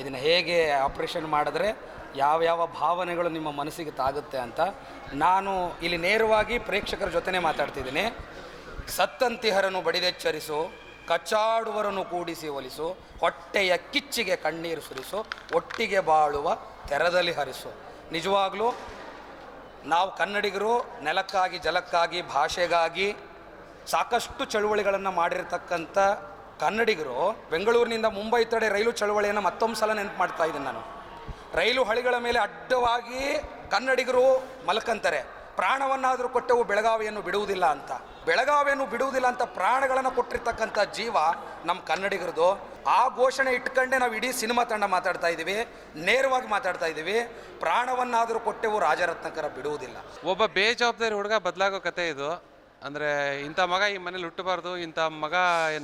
ಇದನ್ನು ಹೇಗೆ ಆಪ್ರೇಷನ್ ಮಾಡಿದ್ರೆ ಯಾವ ಯಾವ ಭಾವನೆಗಳು ನಿಮ್ಮ ಮನಸ್ಸಿಗೆ ತಾಗುತ್ತೆ ಅಂತ ನಾನು ಇಲ್ಲಿ ನೇರವಾಗಿ ಪ್ರೇಕ್ಷಕರ ಜೊತೆನೇ ಮಾತಾಡ್ತಿದ್ದೀನಿ. ಸತ್ತಂತಿಹರನು ಬಡಿದೆಚ್ಚರಿಸು, ಕಚ್ಚಾಡುವರನ್ನು ಕೂಡಿಸಿ ಒಲಿಸು, ಹೊಟ್ಟೆಯ ಕಿಚ್ಚಿಗೆ ಕಣ್ಣೀರು ಸುರಿಸು, ಒಟ್ಟಿಗೆ ಬಾಳುವ ತೆರದಲ್ಲಿ ಹರಿಸು. ನಿಜವಾಗ್ಲೂ ನಾವು ಕನ್ನಡಿಗರು ನೆಲಕ್ಕಾಗಿ, ಜಲಕ್ಕಾಗಿ, ಭಾಷೆಗಾಗಿ ಸಾಕಷ್ಟು ಚಳುವಳಿಗಳನ್ನು ಮಾಡಿರ್ತಕ್ಕಂಥ ಕನ್ನಡಿಗರು ಬೆಂಗಳೂರಿನಿಂದ ಮುಂಬೈ ತಡೆ ರೈಲು ಚಳವಳಿಯನ್ನು ಮತ್ತೊಂದು ಸಲ ನೆನಪು ಮಾಡ್ತಾ ಇದ್ದೀನಿ ನಾನು. ರೈಲು ಹಳಿಗಳ ಮೇಲೆ ಅಡ್ಡವಾಗಿ ಕನ್ನಡಿಗರು ಮಲ್ಕಂತಾರೆ. ಪ್ರಾಣವನ್ನಾದರೂ ಕೊಟ್ಟೆವು ಬೆಳಗಾವಿಯನ್ನು ಬಿಡುವುದಿಲ್ಲ ಅಂತ. ಬೆಳಗಾವಿಯನ್ನು ಬಿಡುವುದಿಲ್ಲ ಅಂತ ಪ್ರಾಣಗಳನ್ನು ಕೊಟ್ಟಿರ್ತಕ್ಕಂಥ ಜೀವ ನಮ್ಮ ಕನ್ನಡಿಗರದು. ಆ ಘೋಷಣೆ ಇಟ್ಕೊಂಡೇ ನಾವು ಇಡೀ ಸಿನಿಮಾ ತಂಡ ಮಾತಾಡ್ತಾ ಇದ್ದೀವಿ. ನೇರವಾಗಿ ಮಾತಾಡ್ತಾ ಇದ್ದೀವಿ. ಪ್ರಾಣವನ್ನಾದರೂ ಕೊಟ್ಟೆವು ರಾಜರತ್ನಕರ ಬಿಡುವುದಿಲ್ಲ. ಒಬ್ಬ ಬೇಜವಾಬ್ದಾರಿ ಹುಡುಗ ಬದಲಾಗೋ ಕತೆ ಇದು. ಅಂದರೆ ಇಂಥ ಮಗ ಈ ಮನೇಲಿ ಹುಟ್ಟಬಾರ್ದು ಇಂಥ ಮಗ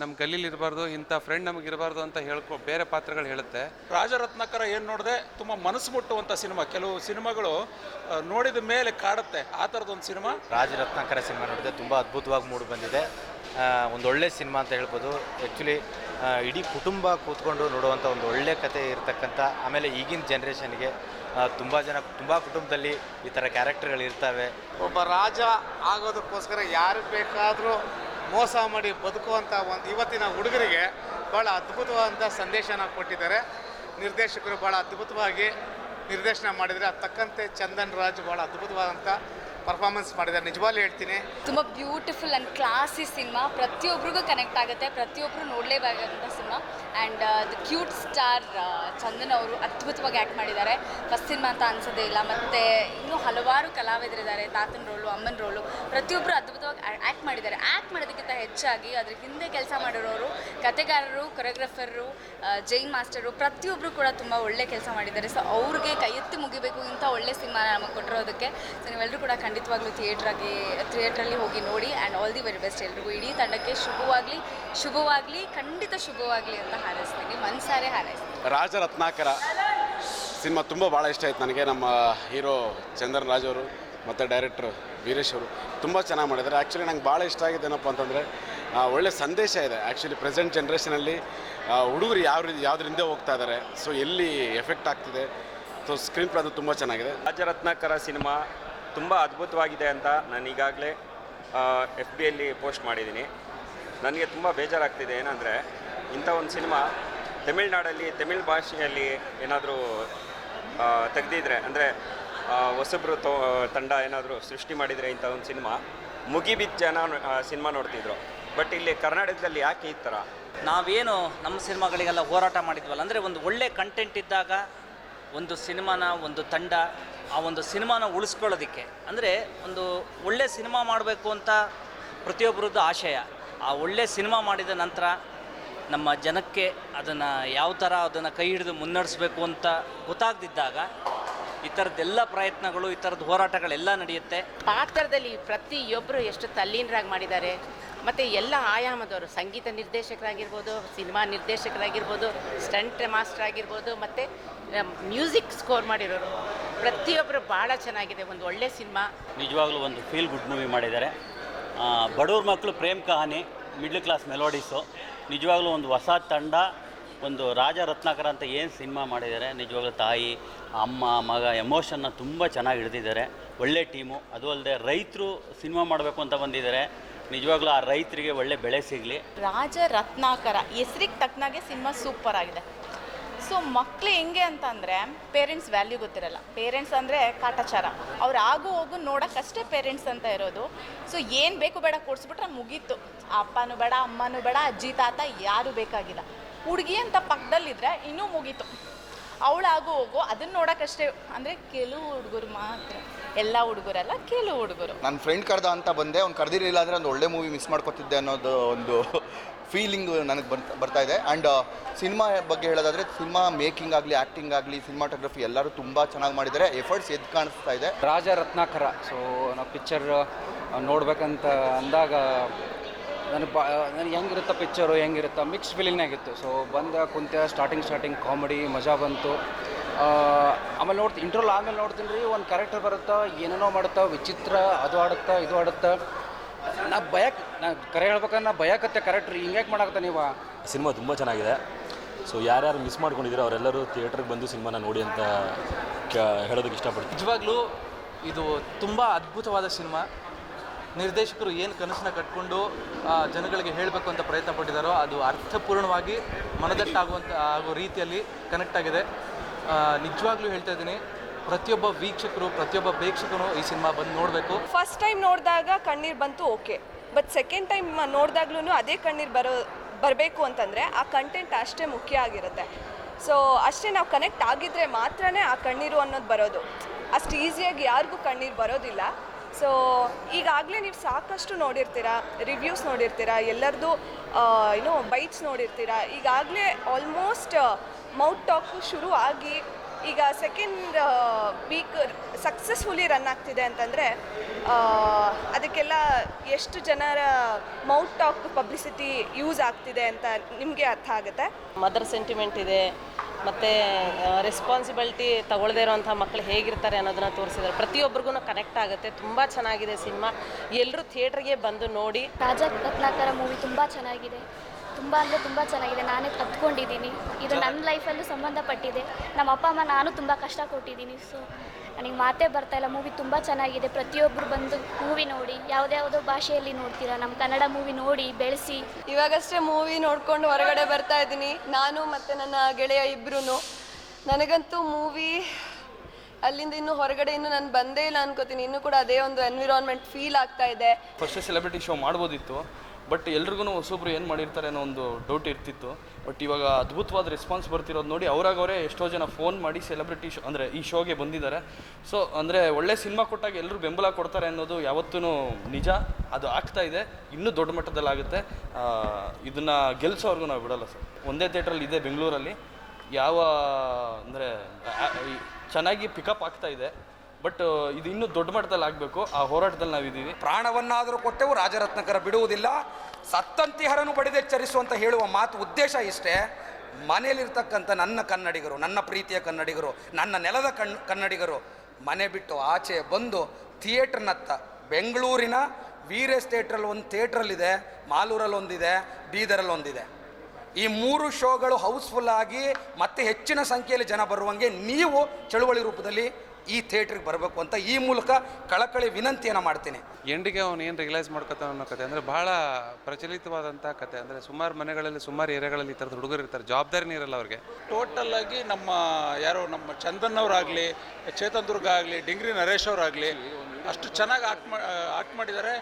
ನಮ್ಮ ಗಲ್ಲಿಲಿ ಇರಬಾರ್ದು ಇಂಥ ಫ್ರೆಂಡ್ ನಮಗೆ ಇರಬಾರ್ದು ಅಂತ ಹೇಳ್ಕೊ ಬೇರೆ ಪಾತ್ರಗಳು ಹೇಳುತ್ತೆ. ರಾಜರತ್ನಾಕರ ಏನು ನೋಡಿದೆ ತುಂಬ ಮನಸ್ಸು ಮುಟ್ಟುವಂಥ ಸಿನಿಮಾ ಕೆಲವು ಸಿನಿಮಾಗಳು ನೋಡಿದ ಮೇಲೆ ಕಾಡುತ್ತೆ ಆ ಥರದೊಂದು ಸಿನಿಮಾ? ರಾಜರತ್ನಾಕರ ಸಿನಿಮಾ ನೋಡಿದೆ ತುಂಬ ಅದ್ಭುತವಾಗಿ ಮೂಡಿ ಬಂದಿದೆ. ಒಂದು ಒಳ್ಳೆ ಸಿನಿಮಾ ಅಂತ ಹೇಳ್ಬೋದು. ಆ್ಯಕ್ಚುಲಿ ಇಡೀ ಕುಟುಂಬ ಕೂತ್ಕೊಂಡು ನೋಡುವಂಥ ಒಂದು ಒಳ್ಳೆ ಕತೆ ಇರತಕ್ಕಂಥ ಆಮೇಲೆ ಈಗಿನ ಜನ್ರೇಷನ್ಗೆ ತುಂಬ ಜನ ತುಂಬ ಕುಟುಂಬದಲ್ಲಿ ಈ ಥರ ಕ್ಯಾರೆಕ್ಟರ್ಗಳು ಇರ್ತವೆ. ಒಬ್ಬ ರಾಜ ಆಗೋದಕ್ಕೋಸ್ಕರ ಯಾರು ಬೇಕಾದರೂ ಮೋಸ ಮಾಡಿ ಬದುಕುವಂಥ ಒಂದು ಇವತ್ತಿನ ಹುಡುಗರಿಗೆ ಭಾಳ ಅದ್ಭುತವಾದಂಥ ಸಂದೇಶನ ಕೊಟ್ಟಿದ್ದಾರೆ. ನಿರ್ದೇಶಕರು ಭಾಳ ಅದ್ಭುತವಾಗಿ ನಿರ್ದೇಶನ ಮಾಡಿದರೆ ಅದು ತಕ್ಕಂತೆ ಚಂದನ್ ರಾಜ್ ಭಾಳ ಅದ್ಭುತವಾದಂಥ ಪರ್ಫಾರ್ಮೆನ್ಸ್ ಮಾಡಿದ್ದಾರೆ. ನಿಜವಾಗ್ಲೂ ಹೇಳ್ತೀನಿ. ತುಂಬ ಬ್ಯೂಟಿಫುಲ್ ಆ್ಯಂಡ್ ಕ್ಲಾಸಿ ಸಿನಿಮಾ ಪ್ರತಿಯೊಬ್ಬರಿಗೂ ಕನೆಕ್ಟ್ ಆಗುತ್ತೆ. ಪ್ರತಿಯೊಬ್ಬರು ನೋಡಲೇಬೇಕಾದಂಥ cinema and the cute star Chandan ಅವರು ಅದ್ಭುತವಾಗಿ ಆ್ಯಕ್ಟ್ ಮಾಡಿದ್ದಾರೆ. ಫಸ್ಟ್ ಸಿನಿಮಾ ಅಂತ ಅನ್ಸೋದೇ ಇಲ್ಲ. ಮತ್ತು ಇನ್ನೂ ಹಲವಾರು ಕಲಾವಿದರಿದ್ದಾರೆ. ತಾತನ ರೋಲು, ಅಮ್ಮನ ರೋಲು. ಪ್ರತಿಯೊಬ್ಬರು ಅದ್ಭುತವಾಗಿ ಆ್ಯಕ್ಟ್ ಮಾಡಿದ್ದಾರೆ. ಆ್ಯಕ್ಟ್ ಮಾಡೋದಕ್ಕಿಂತ ಹೆಚ್ಚಾಗಿ ಅದ್ರ ಹಿಂದೆ ಕೆಲಸ ಮಾಡಿರೋರು ಕತೆಗಾರರು ಕೊರಿಯೋಗ್ರಫರು ಜೈನ್ ಮಾಸ್ಟರು ಪ್ರತಿಯೊಬ್ಬರು ಕೂಡ ತುಂಬ ಒಳ್ಳೆ ಕೆಲಸ ಮಾಡಿದ್ದಾರೆ. ಸೊ ಅವ್ರಿಗೆ ಕೈ ಎತ್ತಿ ಮುಗಿಬೇಕು ಇಂಥ ಒಳ್ಳೆ ಸಿನಿಮಾ ನಮಗೆ ಕೊಟ್ಟಿರೋದಕ್ಕೆ ಸೊ ನೀವೆಲ್ಲರೂ ಕೂಡ ಖಂಡಿತವಾಗ್ಲೂ ಥಿಯೇಟ್ರಾಗಿ ಥಿಯೇಟ್ರಲ್ಲಿ ಹೋಗಿ ನೋಡಿ. And all the very best ಎಲ್ರಿಗೂ. ಇಡೀ ತಂಡಕ್ಕೆ ಶುಭವಾಗಲಿ ಶುಭವಾಗಲಿ, ಖಂಡಿತ ಶುಭವಾಗಲಿ ಅಂತ ಹಾರೈಸ್ತೀನಿ. ಮನ್ಸಾರೆ ಹಾರೈಸ್ತೀನಿ. ರಾಜರತ್ನಾಕರ ಸಿನಿಮಾ ತುಂಬ ಭಾಳ ಇಷ್ಟ ಆಯ್ತು ನನಗೆ. ನಮ್ಮ ಹೀರೋ ಚಂದ್ರನ್ ರಾಜ್ ಅವರು ಮತ್ತು ಡೈರೆಕ್ಟರ್ ವೀರೇಶ್ ಅವರು ತುಂಬ ಚೆನ್ನಾಗಿ ಮಾಡಿದ್ದಾರೆ. ಆ್ಯಕ್ಚುಲಿ ನಂಗೆ ಭಾಳ ಇಷ್ಟ ಆಗಿದೆ ಏನಪ್ಪ ಅಂತಂದರೆ ಒಳ್ಳೆ ಸಂದೇಶ ಇದೆ. ಆ್ಯಕ್ಚುಲಿ ಪ್ರೆಸೆಂಟ್ ಜನ್ರೇಷನಲ್ಲಿ ಹುಡುಗರು ಯಾವ ರೀತಿ ಯಾವುದರಿಂದ ಹೋಗ್ತಾ ಇದ್ದಾರೆ ಸೊ ಎಲ್ಲಿ ಎಫೆಕ್ಟ್ ಆಗ್ತಿದೆ ಸೊ ಸ್ಕ್ರೀನ್ ಪ್ಲೇ ಅದು ತುಂಬ ಚೆನ್ನಾಗಿದೆ. ರಾಜರತ್ನಾಕರ ಸಿನಿಮಾ ತುಂಬ ಅದ್ಭುತವಾಗಿದೆ ಅಂತ ನಾನು ಈಗಾಗಲೇ ಎಫ್ ಬಿಯಲ್ಲಿ ಪೋಸ್ಟ್ ಮಾಡಿದ್ದೀನಿ. ನನಗೆ ತುಂಬ ಬೇಜಾರಾಗ್ತಿದೆ ಏನಂದರೆ ಇಂಥ ಒಂದು ಸಿನಿಮಾ ತಮಿಳ್ನಾಡಲ್ಲಿ, ತಮಿಳ್ ಭಾಷೆಯಲ್ಲಿ ಏನಾದರೂ ತೆಗೆದಿದ್ರೆ, ಅಂದರೆ ಹೊಸಬ್ರು ತೋ, ತಂಡ ಏನಾದರೂ ಸೃಷ್ಟಿ ಮಾಡಿದರೆ ಇಂಥ ಒಂದು ಸಿನಿಮಾ, ಮುಗಿಬಿದ್ದ ಜನ ಸಿನಿಮಾ ನೋಡ್ತಿದ್ರು. ಬಟ್ ಇಲ್ಲಿ ಕರ್ನಾಟಕದಲ್ಲಿ ಯಾಕೆ ಈ ಥರ? ನಾವೇನು ನಮ್ಮ ಸಿನಿಮಾಗಳಿಗೆಲ್ಲ ಹೋರಾಟ ಮಾಡಿದ್ವಲ್ಲ, ಅಂದರೆ ಒಂದು ಒಳ್ಳೆ ಕಂಟೆಂಟ್ ಇದ್ದಾಗ ಒಂದು ಸಿನಿಮಾನ, ಒಂದು ತಂಡ, ಆ ಒಂದು ಸಿನಿಮಾನ ಉಳಿಸ್ಕೊಳ್ಳೋದಕ್ಕೆ. ಅಂದರೆ ಒಂದು ಒಳ್ಳೆ ಸಿನಿಮಾ ಮಾಡಬೇಕು ಅಂತ ಪ್ರತಿಯೊಬ್ಬರದ್ದು ಆಶಯ. ಆ ಒಳ್ಳೆ ಸಿನಿಮಾ ಮಾಡಿದ ನಂತರ ನಮ್ಮ ಜನಕ್ಕೆ ಅದನ್ನು ಯಾವ ಥರ ಅದನ್ನು ಕೈ ಹಿಡಿದು ಮುನ್ನಡೆಸಬೇಕು ಅಂತ ಗೊತ್ತಾಗದಿದ್ದಾಗ ಈ ಥರದ್ದೆಲ್ಲ ಪ್ರಯತ್ನಗಳು ಈ ಥರದ ಹೋರಾಟಗಳೆಲ್ಲ ನಡೆಯುತ್ತೆ. ಪಾತ್ರದಲ್ಲಿ ಪ್ರತಿಯೊಬ್ಬರು ಎಷ್ಟು ತಲ್ಲೀನರಾಗಿ ಮಾಡಿದ್ದಾರೆ. ಮತ್ತು ಎಲ್ಲ ಆಯಾಮದವರು ಸಂಗೀತ ನಿರ್ದೇಶಕರಾಗಿರ್ಬೋದು ಸಿನಿಮಾ ನಿರ್ದೇಶಕರಾಗಿರ್ಬೋದು ಸ್ಟಂಟ್ ಮಾಸ್ಟರ್ ಆಗಿರ್ಬೋದು ಮತ್ತು ಮ್ಯೂಸಿಕ್ ಸ್ಕೋರ್ ಮಾಡಿರೋರು. ಪ್ರತಿಯೊಬ್ಬರು ಭಾಳ ಚೆನ್ನಾಗಿದೆ. ಒಂದು ಒಳ್ಳೆ ಸಿನಿಮಾ. ನಿಜವಾಗ್ಲೂ ಒಂದು ಫೀಲ್ ಗುಡ್ ಮೂವಿ ಮಾಡಿದ್ದಾರೆ. ಬಡವ್ರ ಮಕ್ಕಳು ಪ್ರೇಮ್ ಕಹಾನಿ ಮಿಡ್ಲ್ ಕ್ಲಾಸ್ ಮೆಲೋಡಿಸು ನಿಜವಾಗ್ಲೂ ಒಂದು ಹೊಸ ತಂಡ, ಒಂದು ರಾಜ ರತ್ನಾಕರ ಅಂತ ಏನು ಸಿನಿಮಾ ಮಾಡಿದ್ದಾರೆ, ನಿಜವಾಗ್ಲೂ ತಾಯಿ, ಅಮ್ಮ, ಮಗ ಎಮೋಷನ್ನ ತುಂಬ ಚೆನ್ನಾಗಿ ಹಿಡಿದಿದ್ದಾರೆ. ಒಳ್ಳೆ ಟೀಮು ಅದು ಅಲ್ಲದೆ ರೈತರು ಸಿನಿಮಾ ಮಾಡಬೇಕು ಅಂತ ಬಂದಿದ್ದಾರೆ. ನಿಜವಾಗ್ಲೂ ಆ ರೈತರಿಗೆ ಒಳ್ಳೆ ಬೆಳೆ ಸಿಗಲಿ. ರಾಜ ರತ್ನಾಕರ ಹೆಸ್ರಿಗೆ ತಕ್ಕನಾಗೆ ಸಿನಿಮಾ ಸೂಪರ್ ಆಗಿದೆ. ಸೊ ಮಕ್ಕಳು ಹೆಂಗೆ ಅಂತಂದರೆ ಪೇರೆಂಟ್ಸ್ ವ್ಯಾಲ್ಯೂ ಗೊತ್ತಿರಲ್ಲ. ಪೇರೆಂಟ್ಸ್ ಅಂದರೆ ಕಾಟಾಚಾರ. ಅವ್ರು ಆಗು ಹೋಗು ನೋಡೋಕ್ಕಷ್ಟೇ ಪೇರೆಂಟ್ಸ್ ಅಂತ ಇರೋದು. ಸೊ ಏನು ಬೇಕು ಬೇಡ ಕೊಡಿಸ್ಬಿಟ್ರೆ ಮುಗೀತು. ಅಪ್ಪನೂ ಬೇಡ, ಅಮ್ಮನೂ ಬೇಡ, ಅಜ್ಜಿ, ತಾತ ಯಾರೂ ಬೇಕಾಗಿಲ್ಲ. ಹುಡುಗಿ ಅಂತ ಪಕ್ಕದಲ್ಲಿದ್ದರೆ ಇನ್ನೂ ಮುಗೀತು. ಅವಳಾಗು ಹೋಗು ಅದನ್ನ ನೋಡೋಕ್ಕಷ್ಟೇ ಅಂದರೆ ಕೆಲವು ಹುಡುಗರು ಮಾತ್ರ. ಎಲ್ಲ ಹುಡುಗರಲ್ಲ, ಕೆಲವು ಹುಡುಗರು. ನನ್ನ ಫ್ರೆಂಡ್ ಕರೆದ ಅಂತ ಬಂದೆ. ಅವ್ನು ಕರೆದಿರಲಿಲ್ಲ ಅಂದರೆ ಒಂದು ಒಳ್ಳೆ ಮೂವಿ ಮಿಸ್ ಮಾಡ್ಕೊತಿದ್ದೆ ಅನ್ನೋದು ಒಂದು ಫೀಲಿಂಗ್ ನನಗೆ ಬರ್ತಾ ಬರ್ತಾ ಇದೆ. ಆ್ಯಂಡ್ ಸಿನಿಮಾ ಬಗ್ಗೆ ಹೇಳೋದಾದರೆ, ಸಿನಿಮಾ ಮೇಕಿಂಗ್ ಆಗಲಿ ಆ್ಯಕ್ಟಿಂಗ್ ಆಗಲಿ ಸಿನಿಮಾಟೋಗ್ರಫಿ ಎಲ್ಲರೂ ತುಂಬ ಚೆನ್ನಾಗಿ ಮಾಡಿದ್ದಾರೆ. ಎಫರ್ಟ್ಸ್ ಎದ್ದು ಕಾಣಿಸ್ತಾ ಇದೆ. ರಾಜ ರತ್ನಾಕರ. ಸೊ ನಾವು ಪಿಕ್ಚರ್ ನೋಡ್ಬೇಕಂತ ಅಂದಾಗ, ನನಗೆ ಬಾ, ನನಗೆ ಹೆಂಗಿರುತ್ತೆ ಪಿಕ್ಚರು ಹೆಂಗಿರುತ್ತೆ ಮಿಕ್ಸ್ ಫೀಲಿಂಗ್ನಾಗಿತ್ತು ಸೊ ಬಂದ ಕುಂತ ಸ್ಟಾರ್ಟಿಂಗ್ ಸ್ಟಾರ್ಟಿಂಗ್ ಕಾಮಿಡಿ ಮಜಾ ಬಂತು. ಆಮೇಲೆ ನೋಡ್ತೀನಿ ಇಂಟ್ರೋಲ್ ಆಮೇಲೆ ನೋಡ್ತೀನಿ ರೀ, ಒಂದು ಕ್ಯಾರೆಕ್ಟರ್ ಬರುತ್ತಾ, ಏನೇನೋ ಮಾಡುತ್ತಾ, ವಿಚಿತ್ರ, ಅದು ಆಡುತ್ತಾ, ಇದು ಆಡುತ್ತಾ. ನಾ ಭಯಕ್ಕೆ ನಾ ಕರೆ ಹೇಳ್ಬೇಕಂದ್ರೆ ನಾ ಕರೆಕ್ಟ್ ರೀ. ಹಿಂಗ್ಯಾಕೆ ಮಾಡಾಕತ್ತ ನೀವು? ಸಿನಿಮಾ ತುಂಬ ಚೆನ್ನಾಗಿದೆ. ಸೊ ಯಾರ್ಯಾರು ಮಿಸ್ ಮಾಡ್ಕೊಂಡಿದ್ದೀರೋ ಅವರೆಲ್ಲರೂ ಥಿಯೇಟ್ರಿಗೆ ಬಂದು ಸಿನಿಮಾನ ನೋಡಿ ಅಂತ ಕ- ಹೇಳೋದಕ್ಕೆ ಇಷ್ಟಪಡ್ತೀನಿ. ನಿಜವಾಗ್ಲೂ ಇದು ತುಂಬ ಅದ್ಭುತವಾದ ಸಿನಿಮಾ. ನಿರ್ದೇಶಕರು ಏನು ಕನಸನ್ನ ಕಟ್ಕೊಂಡು ಆ, ಜನಗಳಿಗೆ ಹೇಳಬೇಕು ಅಂತ ಪ್ರಯತ್ನ ಪಟ್ಟಿದ್ದಾರೋ ಅದು ಅರ್ಥಪೂರ್ಣವಾಗಿ ಮನದಟ್ಟಾಗುವಂಥ ಆಗೋ ರೀತಿಯಲ್ಲಿ ಕನೆಕ್ಟ್ ಆಗಿದೆ. ಆ, ನಿಜವಾಗ್ಲೂ ಹೇಳ್ತಾ ಇದ್ದೀನಿ ಪ್ರತಿಯೊಬ್ಬ ವೀಕ್ಷಕರು ಪ್ರತಿಯೊಬ್ಬ ಪ್ರೇಕ್ಷಕರು ಈ ಸಿನಿಮಾ ಬಂದು ನೋಡಬೇಕು. ಫಸ್ಟ್ ಟೈಮ್ ನೋಡಿದಾಗ ಕಣ್ಣೀರು ಬಂತು ಓಕೆ ಬಟ್ ಸೆಕೆಂಡ್ ಟೈಮ್ ನೋಡಿದಾಗ್ಲೂ ಅದೇ ಕಣ್ಣೀರು ಬರೋ, ಬರಬೇಕು ಅಂತಂದರೆ ಆ ಕಂಟೆಂಟ್ ಅಷ್ಟೇ ಮುಖ್ಯ ಆಗಿರುತ್ತೆ. ಸೊ ಅಷ್ಟೇ ನಾವು ಕನೆಕ್ಟ್ ಆಗಿದ್ದರೆ ಮಾತ್ರನೇ ಆ ಕಣ್ಣೀರು ಅನ್ನೋದು ಬರೋದು. ಅಷ್ಟು ಈಸಿಯಾಗಿ ಯಾರಿಗೂ ಕಣ್ಣೀರು ಬರೋದಿಲ್ಲ. ಸೊ ಈಗಾಗಲೇ ನೀವು ಸಾಕಷ್ಟು ನೋಡಿರ್ತೀರಾ ರಿವ್ಯೂಸ್ ನೋಡಿರ್ತೀರಾ, ಎಲ್ಲರದು ಏನು ಬೈಟ್ಸ್ ನೋಡಿರ್ತೀರಾ. ಈಗಾಗಲೇ ಆಲ್ಮೋಸ್ಟ್ ಮೌತ್ ಟಾಕು ಶುರು ಆಗಿ ಈಗ ಸೆಕೆಂಡ್ ವೀಕ್ ಸಕ್ಸಸ್ಫುಲಿ ರನ್ ಆಗ್ತಿದೆ ಅಂತಂದರೆ ಅದಕ್ಕೆಲ್ಲ ಎಷ್ಟು ಜನರ ಮೌಟ್ ಟಾಕ್ ಪಬ್ಲಿಸಿಟಿ ಯೂಸ್ ಆಗ್ತಿದೆ ಅಂತ ನಿಮಗೆ ಅರ್ಥ ಆಗುತ್ತೆ? ಮದರ್ ಸೆಂಟಿಮೆಂಟ್ ಇದೆ ಮತ್ತು ರೆಸ್ಪಾನ್ಸಿಬಿಲಿಟಿ ತಗೊಳ್ಳದೇ ಇರೋವಂಥ ಮಕ್ಕಳು ಹೇಗಿರ್ತಾರೆ ಅನ್ನೋದನ್ನ ತೋರಿಸಿದ್ದಾರೆ. ಪ್ರತಿಯೊಬ್ಬರಿಗೂ ಕನೆಕ್ಟ್ ಆಗುತ್ತೆ ತುಂಬ ಚೆನ್ನಾಗಿದೆ ಸಿನಿಮಾ. ಎಲ್ಲರೂ ಥಿಯೇಟ್ರಿಗೆ ಬಂದು ನೋಡಿ. ರಾಜ ರತ್ನಾಕರ ಮೂವಿ ತುಂಬ ಚೆನ್ನಾಗಿದೆ. ತುಂಬ ಅಂದರೆ ತುಂಬ ಚೆನ್ನಾಗಿದೆ. ನಾನೇ ಕತ್ಕೊಂಡಿದ್ದೀನಿ ಇದು ನನ್ನ ಲೈಫಲ್ಲೂ ಸಂಬಂಧಪಟ್ಟಿದೆ. ನಮ್ಮ ಅಪ್ಪ ಅಮ್ಮ ನಾನು ತುಂಬ ಕಷ್ಟ ಕೊಟ್ಟಿದ್ದೀನಿ. ಸೊ ನನಗೆ ಮಾತೇ ಬರ್ತಾ ಇಲ್ಲ. ಮೂವಿ ತುಂಬ ಚೆನ್ನಾಗಿದೆ. ಪ್ರತಿಯೊಬ್ಬರು ಬಂದು ಮೂವಿ ನೋಡಿ ಯಾವುದ್ಯಾವುದೋ ಭಾಷೆಯಲ್ಲಿ ನೋಡ್ತೀರಾ? ನಮ್ಮ ಕನ್ನಡ ಮೂವಿ ನೋಡಿ ಬೆಳೆಸಿ. ಇವಾಗಷ್ಟೇ ಮೂವಿ ನೋಡ್ಕೊಂಡು ಹೊರಗಡೆ ಬರ್ತಾ ಇದ್ದೀನಿ. ನಾನು ಮತ್ತು ನನ್ನ ಗೆಳೆಯ ಇಬ್ಬರೂ ನನಗಂತೂ ಮೂವಿ ಅಲ್ಲಿಂದ ಇನ್ನು ಹೊರಗಡೆ ಇನ್ನು ನಾನು ಬಂದೇ ಇಲ್ಲ ಅನ್ಕೋತೀನಿ. ಇನ್ನೂ ಕೂಡ ಅದೇ ಒಂದು ಎನ್ವಿರಾನ್ಮೆಂಟ್ ಫೀಲ್ ಆಗ್ತಾ ಇದೆ. ಫಸ್ಟ್ ಸೆಲೆಬ್ರಿಟಿ ಶೋ ಮಾಡ್ಬೋದಿತ್ತು. ಬಟ್ ಎಲ್ರಿಗೂ ಹೊಸೊಬ್ರು ಏನು ಮಾಡಿರ್ತಾರೆ ಅನ್ನೋ ಒಂದು ಡೌಟ್ ಇರ್ತಿತ್ತು. ಬಟ್ ಇವಾಗ ಅದ್ಭುತವಾದ ರೆಸ್ಪಾನ್ಸ್ ಬರ್ತಿರೋದು ನೋಡಿ, ಅವ್ರಾಗವರೇ ಎಷ್ಟೋ ಜನ ಫೋನ್ ಮಾಡಿ ಸೆಲೆಬ್ರಿಟಿ ಶೋ ಅಂದರೆ ಈ ಶೋಗೆ ಬಂದಿದ್ದಾರೆ. ಸೊ ಅಂದರೆ ಒಳ್ಳೆ ಸಿನಿಮಾ ಕೊಟ್ಟಾಗ ಎಲ್ಲರೂ ಬೆಂಬಲ ಕೊಡ್ತಾರೆ ಅನ್ನೋದು ಯಾವತ್ತೂ ನಿಜ. ಅದು ಆಗ್ತಾ ಇದೆ. ಇನ್ನೂ ದೊಡ್ಡ ಮಟ್ಟದಲ್ಲಿ ಆಗುತ್ತೆ. ಇದನ್ನು ಗೆಲ್ಸೋವರೆಗೂ ನಾವು ಬಿಡಲ್ಲ ಸರ್. ಒಂದೇ ಥಿಯೇಟ್ರಲ್ಲಿ ಇದೆ ಬೆಂಗಳೂರಲ್ಲಿ. ಯಾವ, ಅಂದರೆ ಚೆನ್ನಾಗಿ ಪಿಕಪ್ ಆಗ್ತಾ ಇದೆ. ಬಟ್ ಇದು ಇನ್ನೂ ದೊಡ್ಡ ಮಟ್ಟದಲ್ಲಿ ಆಗಬೇಕು. ಆ ಹೋರಾಟದಲ್ಲಿ ನಾವಿದ್ದೀವಿ ಪ್ರಾಣವನ್ನಾದರೂ ಕೊಟ್ಟೆವು ರಾಜರತ್ನಕರ ಬಿಡುವುದಿಲ್ಲ. ಸತ್ತಂತಿಹರನು ಬಡಿದೆಚ್ಚರಿಸು ಅಂತ ಹೇಳುವ ಮಾತು ಉದ್ದೇಶ ಇಷ್ಟೇ. ಮನೆಯಲ್ಲಿರ್ತಕ್ಕಂಥ ನನ್ನ ಕನ್ನಡಿಗರು, ನನ್ನ ಪ್ರೀತಿಯ ಕನ್ನಡಿಗರು, ನನ್ನ ನೆಲದ ಕಣ್, ಕನ್ನಡಿಗರು ಮನೆ ಬಿಟ್ಟು ಆಚೆ ಬಂದು ಥಿಯೇಟ್ರ್ನತ್ತ ಬೆಂಗಳೂರಿನ ವೀರೇಶ್ ಥಿಯೇಟ್ರಲ್ಲಿ ಒಂದು ಥಿಯೇಟ್ರಲ್ಲಿದೆ ಮಾಲೂರಲ್ಲಿ ಒಂದಿದೆ ಬೀದರಲ್ಲಿ ಒಂದಿದೆ ಈ ಮೂರು ಶೋಗಳು ಹೌಸ್ಫುಲ್ ಆಗಿ ಮತ್ತೆ ಹೆಚ್ಚಿನ ಸಂಖ್ಯೆಯಲ್ಲಿ ಜನ ಬರುವಂಗೆ ನೀವು ಚಳುವಳಿ ರೂಪದಲ್ಲಿ ಈ ಥಿಯೇಟ್ರಿಗೆ ಬರಬೇಕು ಅಂತ ಈ ಮೂಲಕ ಕಳಕಳಿ ವಿನಂತಿಯನ್ನು ಮಾಡ್ತೀನಿ. ಎಂಡಿಗೆ ಅವನು ಏನು ರಿಯಲೈಸ್ ಮಾಡ್ಕೊತಾನೆ ಅನ್ನೋ ಕತೆ ಅಂದರೆ ಭಾಳ ಪ್ರಚಲಿತವಾದಂಥ ಕತೆ ಅಂದರೆ ಸುಮಾರು ಮನೆಗಳಲ್ಲಿ ಸುಮಾರು ಏರಿಯಾಗಳಲ್ಲಿ ಈ ಥರದ ಹುಡುಗರು ಇರ್ತಾರೆ ಜವಾಬ್ದಾರಿನೇ ಇರಲ್ಲ ಅವ್ರಿಗೆ. ಟೋಟಲ್ ಆಗಿ ನಮ್ಮ ಯಾರೋ ನಮ್ಮ ಚಂದನ್ ಅವರಾಗಲಿ ಚೇತನ್ ದುರ್ಗ ಆಗಲಿ ಡಿಂಗ್ರಿ ನರೇಶ್ ಅವರಾಗಲಿ ಅಷ್ಟು ಚೆನ್ನಾಗಿ ಆಕ್ಟ್ ಮಾ ಆಕ್ಟ್ ಮಾಡಿದ್ದಾರೆ.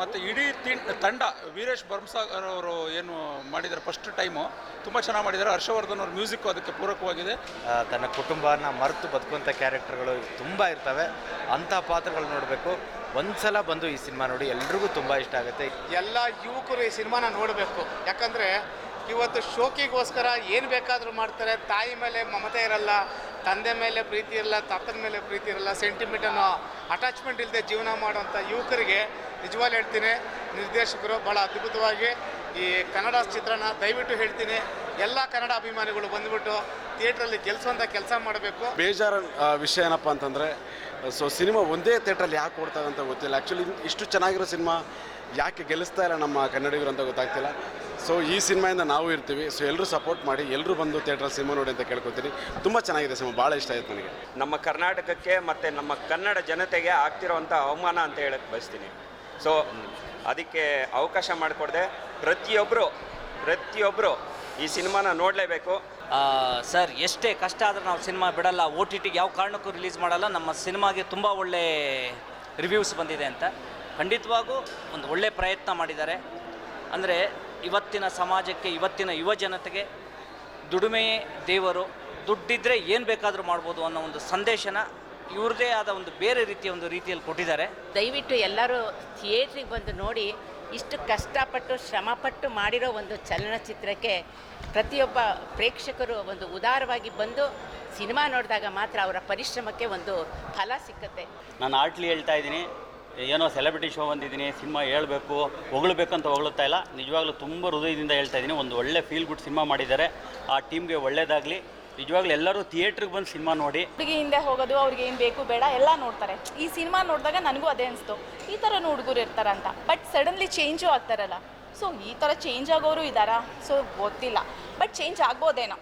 ಮತ್ತು ಇಡೀ ತಿನ್ ತಂಡ ವೀರೇಶ್ ಬರ್ಮಸಾಗರ್ ಅವರು ಏನು ಮಾಡಿದ್ದಾರೆ ಫಸ್ಟ್ ಟೈಮು ತುಂಬ ಚೆನ್ನಾಗಿ ಮಾಡಿದ್ದಾರೆ. ಹರ್ಷವರ್ಧನ್ ಅವ್ರ ಮ್ಯೂಸಿಕ್ಕು ಅದಕ್ಕೆ ಪೂರಕವಾಗಿದೆ. ತನ್ನ ಕುಟುಂಬನ ಮರೆತು ಬದುಕುವಂಥ ಕ್ಯಾರೆಕ್ಟರ್ಗಳು ತುಂಬ ಇರ್ತವೆ. ಅಂಥ ಪಾತ್ರಗಳು ನೋಡಬೇಕು. ಒಂದ್ಸಲ ಬಂದು ಈ ಸಿನಿಮಾ ನೋಡಿ ಎಲ್ರಿಗೂ ತುಂಬ ಇಷ್ಟ ಆಗುತ್ತೆ. ಎಲ್ಲ ಯುವಕರು ಈ ಸಿನಿಮಾನ ನೋಡಬೇಕು. ಯಾಕಂದರೆ ಇವತ್ತು ಶೋಕಿಗೋಸ್ಕರ ಏನು ಬೇಕಾದರೂ ಮಾಡ್ತಾರೆ. ತಾಯಿ ಮೇಲೆ ಮಮತೆ ಇರಲ್ಲ. ತಂದೆ ಮೇಲೆ ಪ್ರೀತಿ ಇರಲ್ಲ, ತಾತನ ಮೇಲೆ ಪ್ರೀತಿ ಇರಲ್ಲ ಸೆಂಟಿಮೆಂಟ್ ಅಟ್ಯಾಚ್ಮೆಂಟ್ ಇಲ್ಲದೆ ಜೀವನ ಮಾಡುವಂಥ ಯುವಕರಿಗೆ ನಿಜವಾಗ್ಲೂ ಹೇಳ್ತೀನಿ, ನಿರ್ದೇಶಕರು ಭಾಳ ಅದ್ಭುತವಾಗಿ ಈ ಕನ್ನಡ ಚಿತ್ರನ ದಯವಿಟ್ಟು ಹೇಳ್ತೀನಿ, ಎಲ್ಲ ಕನ್ನಡ ಅಭಿಮಾನಿಗಳು ಬಂದ್ಬಿಟ್ಟು ಥಿಯೇಟ್ರಲ್ಲಿ ಗೆಲ್ಸುವಂಥ ಕೆಲಸ ಮಾಡಬೇಕು. ಬೇಜಾರ ವಿಷಯ ಏನಪ್ಪ ಅಂತಂದರೆ, ಸೊ ಸಿನಿಮಾ ಒಂದೇ ಥಿಯೇಟ್ರಲ್ಲಿ ಯಾಕೆ ಕೊಡ್ತಾರೆ ಅಂತ ಗೊತ್ತಿಲ್ಲ. ಆ್ಯಕ್ಚುಲಿ ಇಷ್ಟು ಚೆನ್ನಾಗಿರೋ ಸಿನಿಮಾ ಯಾಕೆ ಗೆಲ್ಲಿಸ್ತಾ ಇಲ್ಲ ನಮ್ಮ ಕನ್ನಡಿಗರು ಅಂತ ಗೊತ್ತಾಗ್ತಿಲ್ಲ. ಸೊ ಈ ಸಿನಿಮಾಯಿಂದ ನಾವು ಇರ್ತೀವಿ. ಸೊ ಎಲ್ಲರೂ ಸಪೋರ್ಟ್ ಮಾಡಿ ಎಲ್ಲರೂ ಬಂದು ಥಿಯೇಟ್ರಲ್ಲಿ ಸಿನಿಮಾ ನೋಡಿ ಅಂತ ಕೇಳ್ಕೊತೀನಿ ತುಂಬ ಚೆನ್ನಾಗಿದೆ ಸಿನಿಮಾ ಭಾಳ ಇಷ್ಟ ಆಯ್ತು ನನಗೆ. ನಮ್ಮ ಕರ್ನಾಟಕಕ್ಕೆ ಮತ್ತು ನಮ್ಮ ಕನ್ನಡ ಜನತೆಗೆ ಆಗ್ತಿರೋವಂಥ ಅವಮಾನ ಅಂತ ಹೇಳಕ್ಕೆ ಬಯಸ್ತೀನಿ. ಸೊ ಅದಕ್ಕೆ ಅವಕಾಶ ಮಾಡಿಕೊಡ್ದೆ. ಪ್ರತಿಯೊಬ್ಬರು ಪ್ರತಿಯೊಬ್ಬರು ಈ ಸಿನಿಮಾನ ನೋಡಲೇಬೇಕು. ಸರ್ ಎಷ್ಟೇ ಕಷ್ಟ ಆದರೂ ನಾವು ಸಿನಿಮಾ ಬಿಡಲ್ಲ. ಓ ಟಿ ಟಿಗೆ ಯಾವ ಕಾರಣಕ್ಕೂ ರಿಲೀಸ್ ಮಾಡಲ್ಲ. ನಮ್ಮ ಸಿನಿಮಾಗೆ ತುಂಬ ಒಳ್ಳೆ ರಿವ್ಯೂಸ್ ಬಂದಿದೆ ಅಂತ. ಖಂಡಿತವಾಗೂ ಒಂದು ಒಳ್ಳೆ ಪ್ರಯತ್ನ ಮಾಡಿದ್ದಾರೆ. ಅಂದರೆ ಇವತ್ತಿನ ಸಮಾಜಕ್ಕೆ ಇವತ್ತಿನ ಯುವ ಜನತೆಗೆ ದುಡಿಮೆಯೇ ದೇವರು ದುಡ್ಡಿದ್ದರೆ ಏನು ಬೇಕಾದರೂ ಮಾಡ್ಬೋದು ಅನ್ನೋ ಒಂದು ಸಂದೇಶನ ಇವ್ರದೇ ಆದ ಒಂದು ಬೇರೆ ರೀತಿಯ ಒಂದು ರೀತಿಯಲ್ಲಿ ಕೊಟ್ಟಿದ್ದಾರೆ. ದಯವಿಟ್ಟು ಎಲ್ಲರೂ ಥಿಯೇಟ್ರಿಗೆ ಬಂದು ನೋಡಿ ಇಷ್ಟು ಕಷ್ಟಪಟ್ಟು ಶ್ರಮಪಟ್ಟು ಮಾಡಿರೋ ಒಂದು ಚಲನಚಿತ್ರಕ್ಕೆ ಪ್ರತಿಯೊಬ್ಬ ಪ್ರೇಕ್ಷಕರು ಒಂದು ಉದಾರವಾಗಿ ಬಂದು ಸಿನಿಮಾ ನೋಡಿದಾಗ ಮಾತ್ರ ಅವರ ಪರಿಶ್ರಮಕ್ಕೆ ಒಂದು ಫಲ ಸಿಕ್ಕತ್ತೆ. ನಾನು ಆರ್ಟ್ಲಿ ಹೇಳ್ತಾ ಇದ್ದೀನಿ. ಏನೋ ಸೆಲೆಬ್ರಿಟಿ ಶೋ ಬಂದಿದ್ದೀನಿ, ಸಿನಿಮಾ ಹೇಳಬೇಕು, ಹೊಗಳಬೇಕಂತ ಹೊಗಳುತ್ತಾ ಇಲ್ಲ. ನಿಜವಾಗ್ಲೂ ತುಂಬ ಹೃದಯದಿಂದ ಹೇಳ್ತಾ ಇದ್ದೀನಿ. ಒಂದು ಒಳ್ಳೆ ಫೀಲ್ ಗುಡ್ ಸಿನಿಮಾ ಮಾಡಿದ್ದಾರೆ. ಆ ಟೀಮ್ಗೆ ಒಳ್ಳೇದಾಗಲಿ. ನಿಜವಾಗ್ಲೂ ಎಲ್ಲರೂ ಥಿಯೇಟ್ರಿಗೆ ಬಂದು ಸಿನಿಮಾ ನೋಡಿ. ಹುಡುಗಿ ಹಿಂದೆ ಹೋಗೋದು, ಅವ್ರಿಗೆ ಏನು ಬೇಕು ಬೇಡ, ಎಲ್ಲ ನೋಡ್ತಾರೆ. ಈ ಸಿನಿಮಾ ನೋಡಿದಾಗ ನನಗೂ ಅದೇ ಅನಿಸ್ತು. ಈ ಥರನೂ ಹುಡುಗರು ಇರ್ತಾರಂತ ಬಟ್ ಸಡನ್ಲಿ ಚೇಂಜು ಆಗ್ತಾರಲ್ಲ. ಸೊ ಈ ಥರ ಚೇಂಜ್ ಆಗೋರು ಇದ್ದಾರಾ? ಸೊ ಗೊತ್ತಿಲ್ಲ. ಬಟ್ ಚೇಂಜ್ ಆಗ್ಬೋದೇನೋ.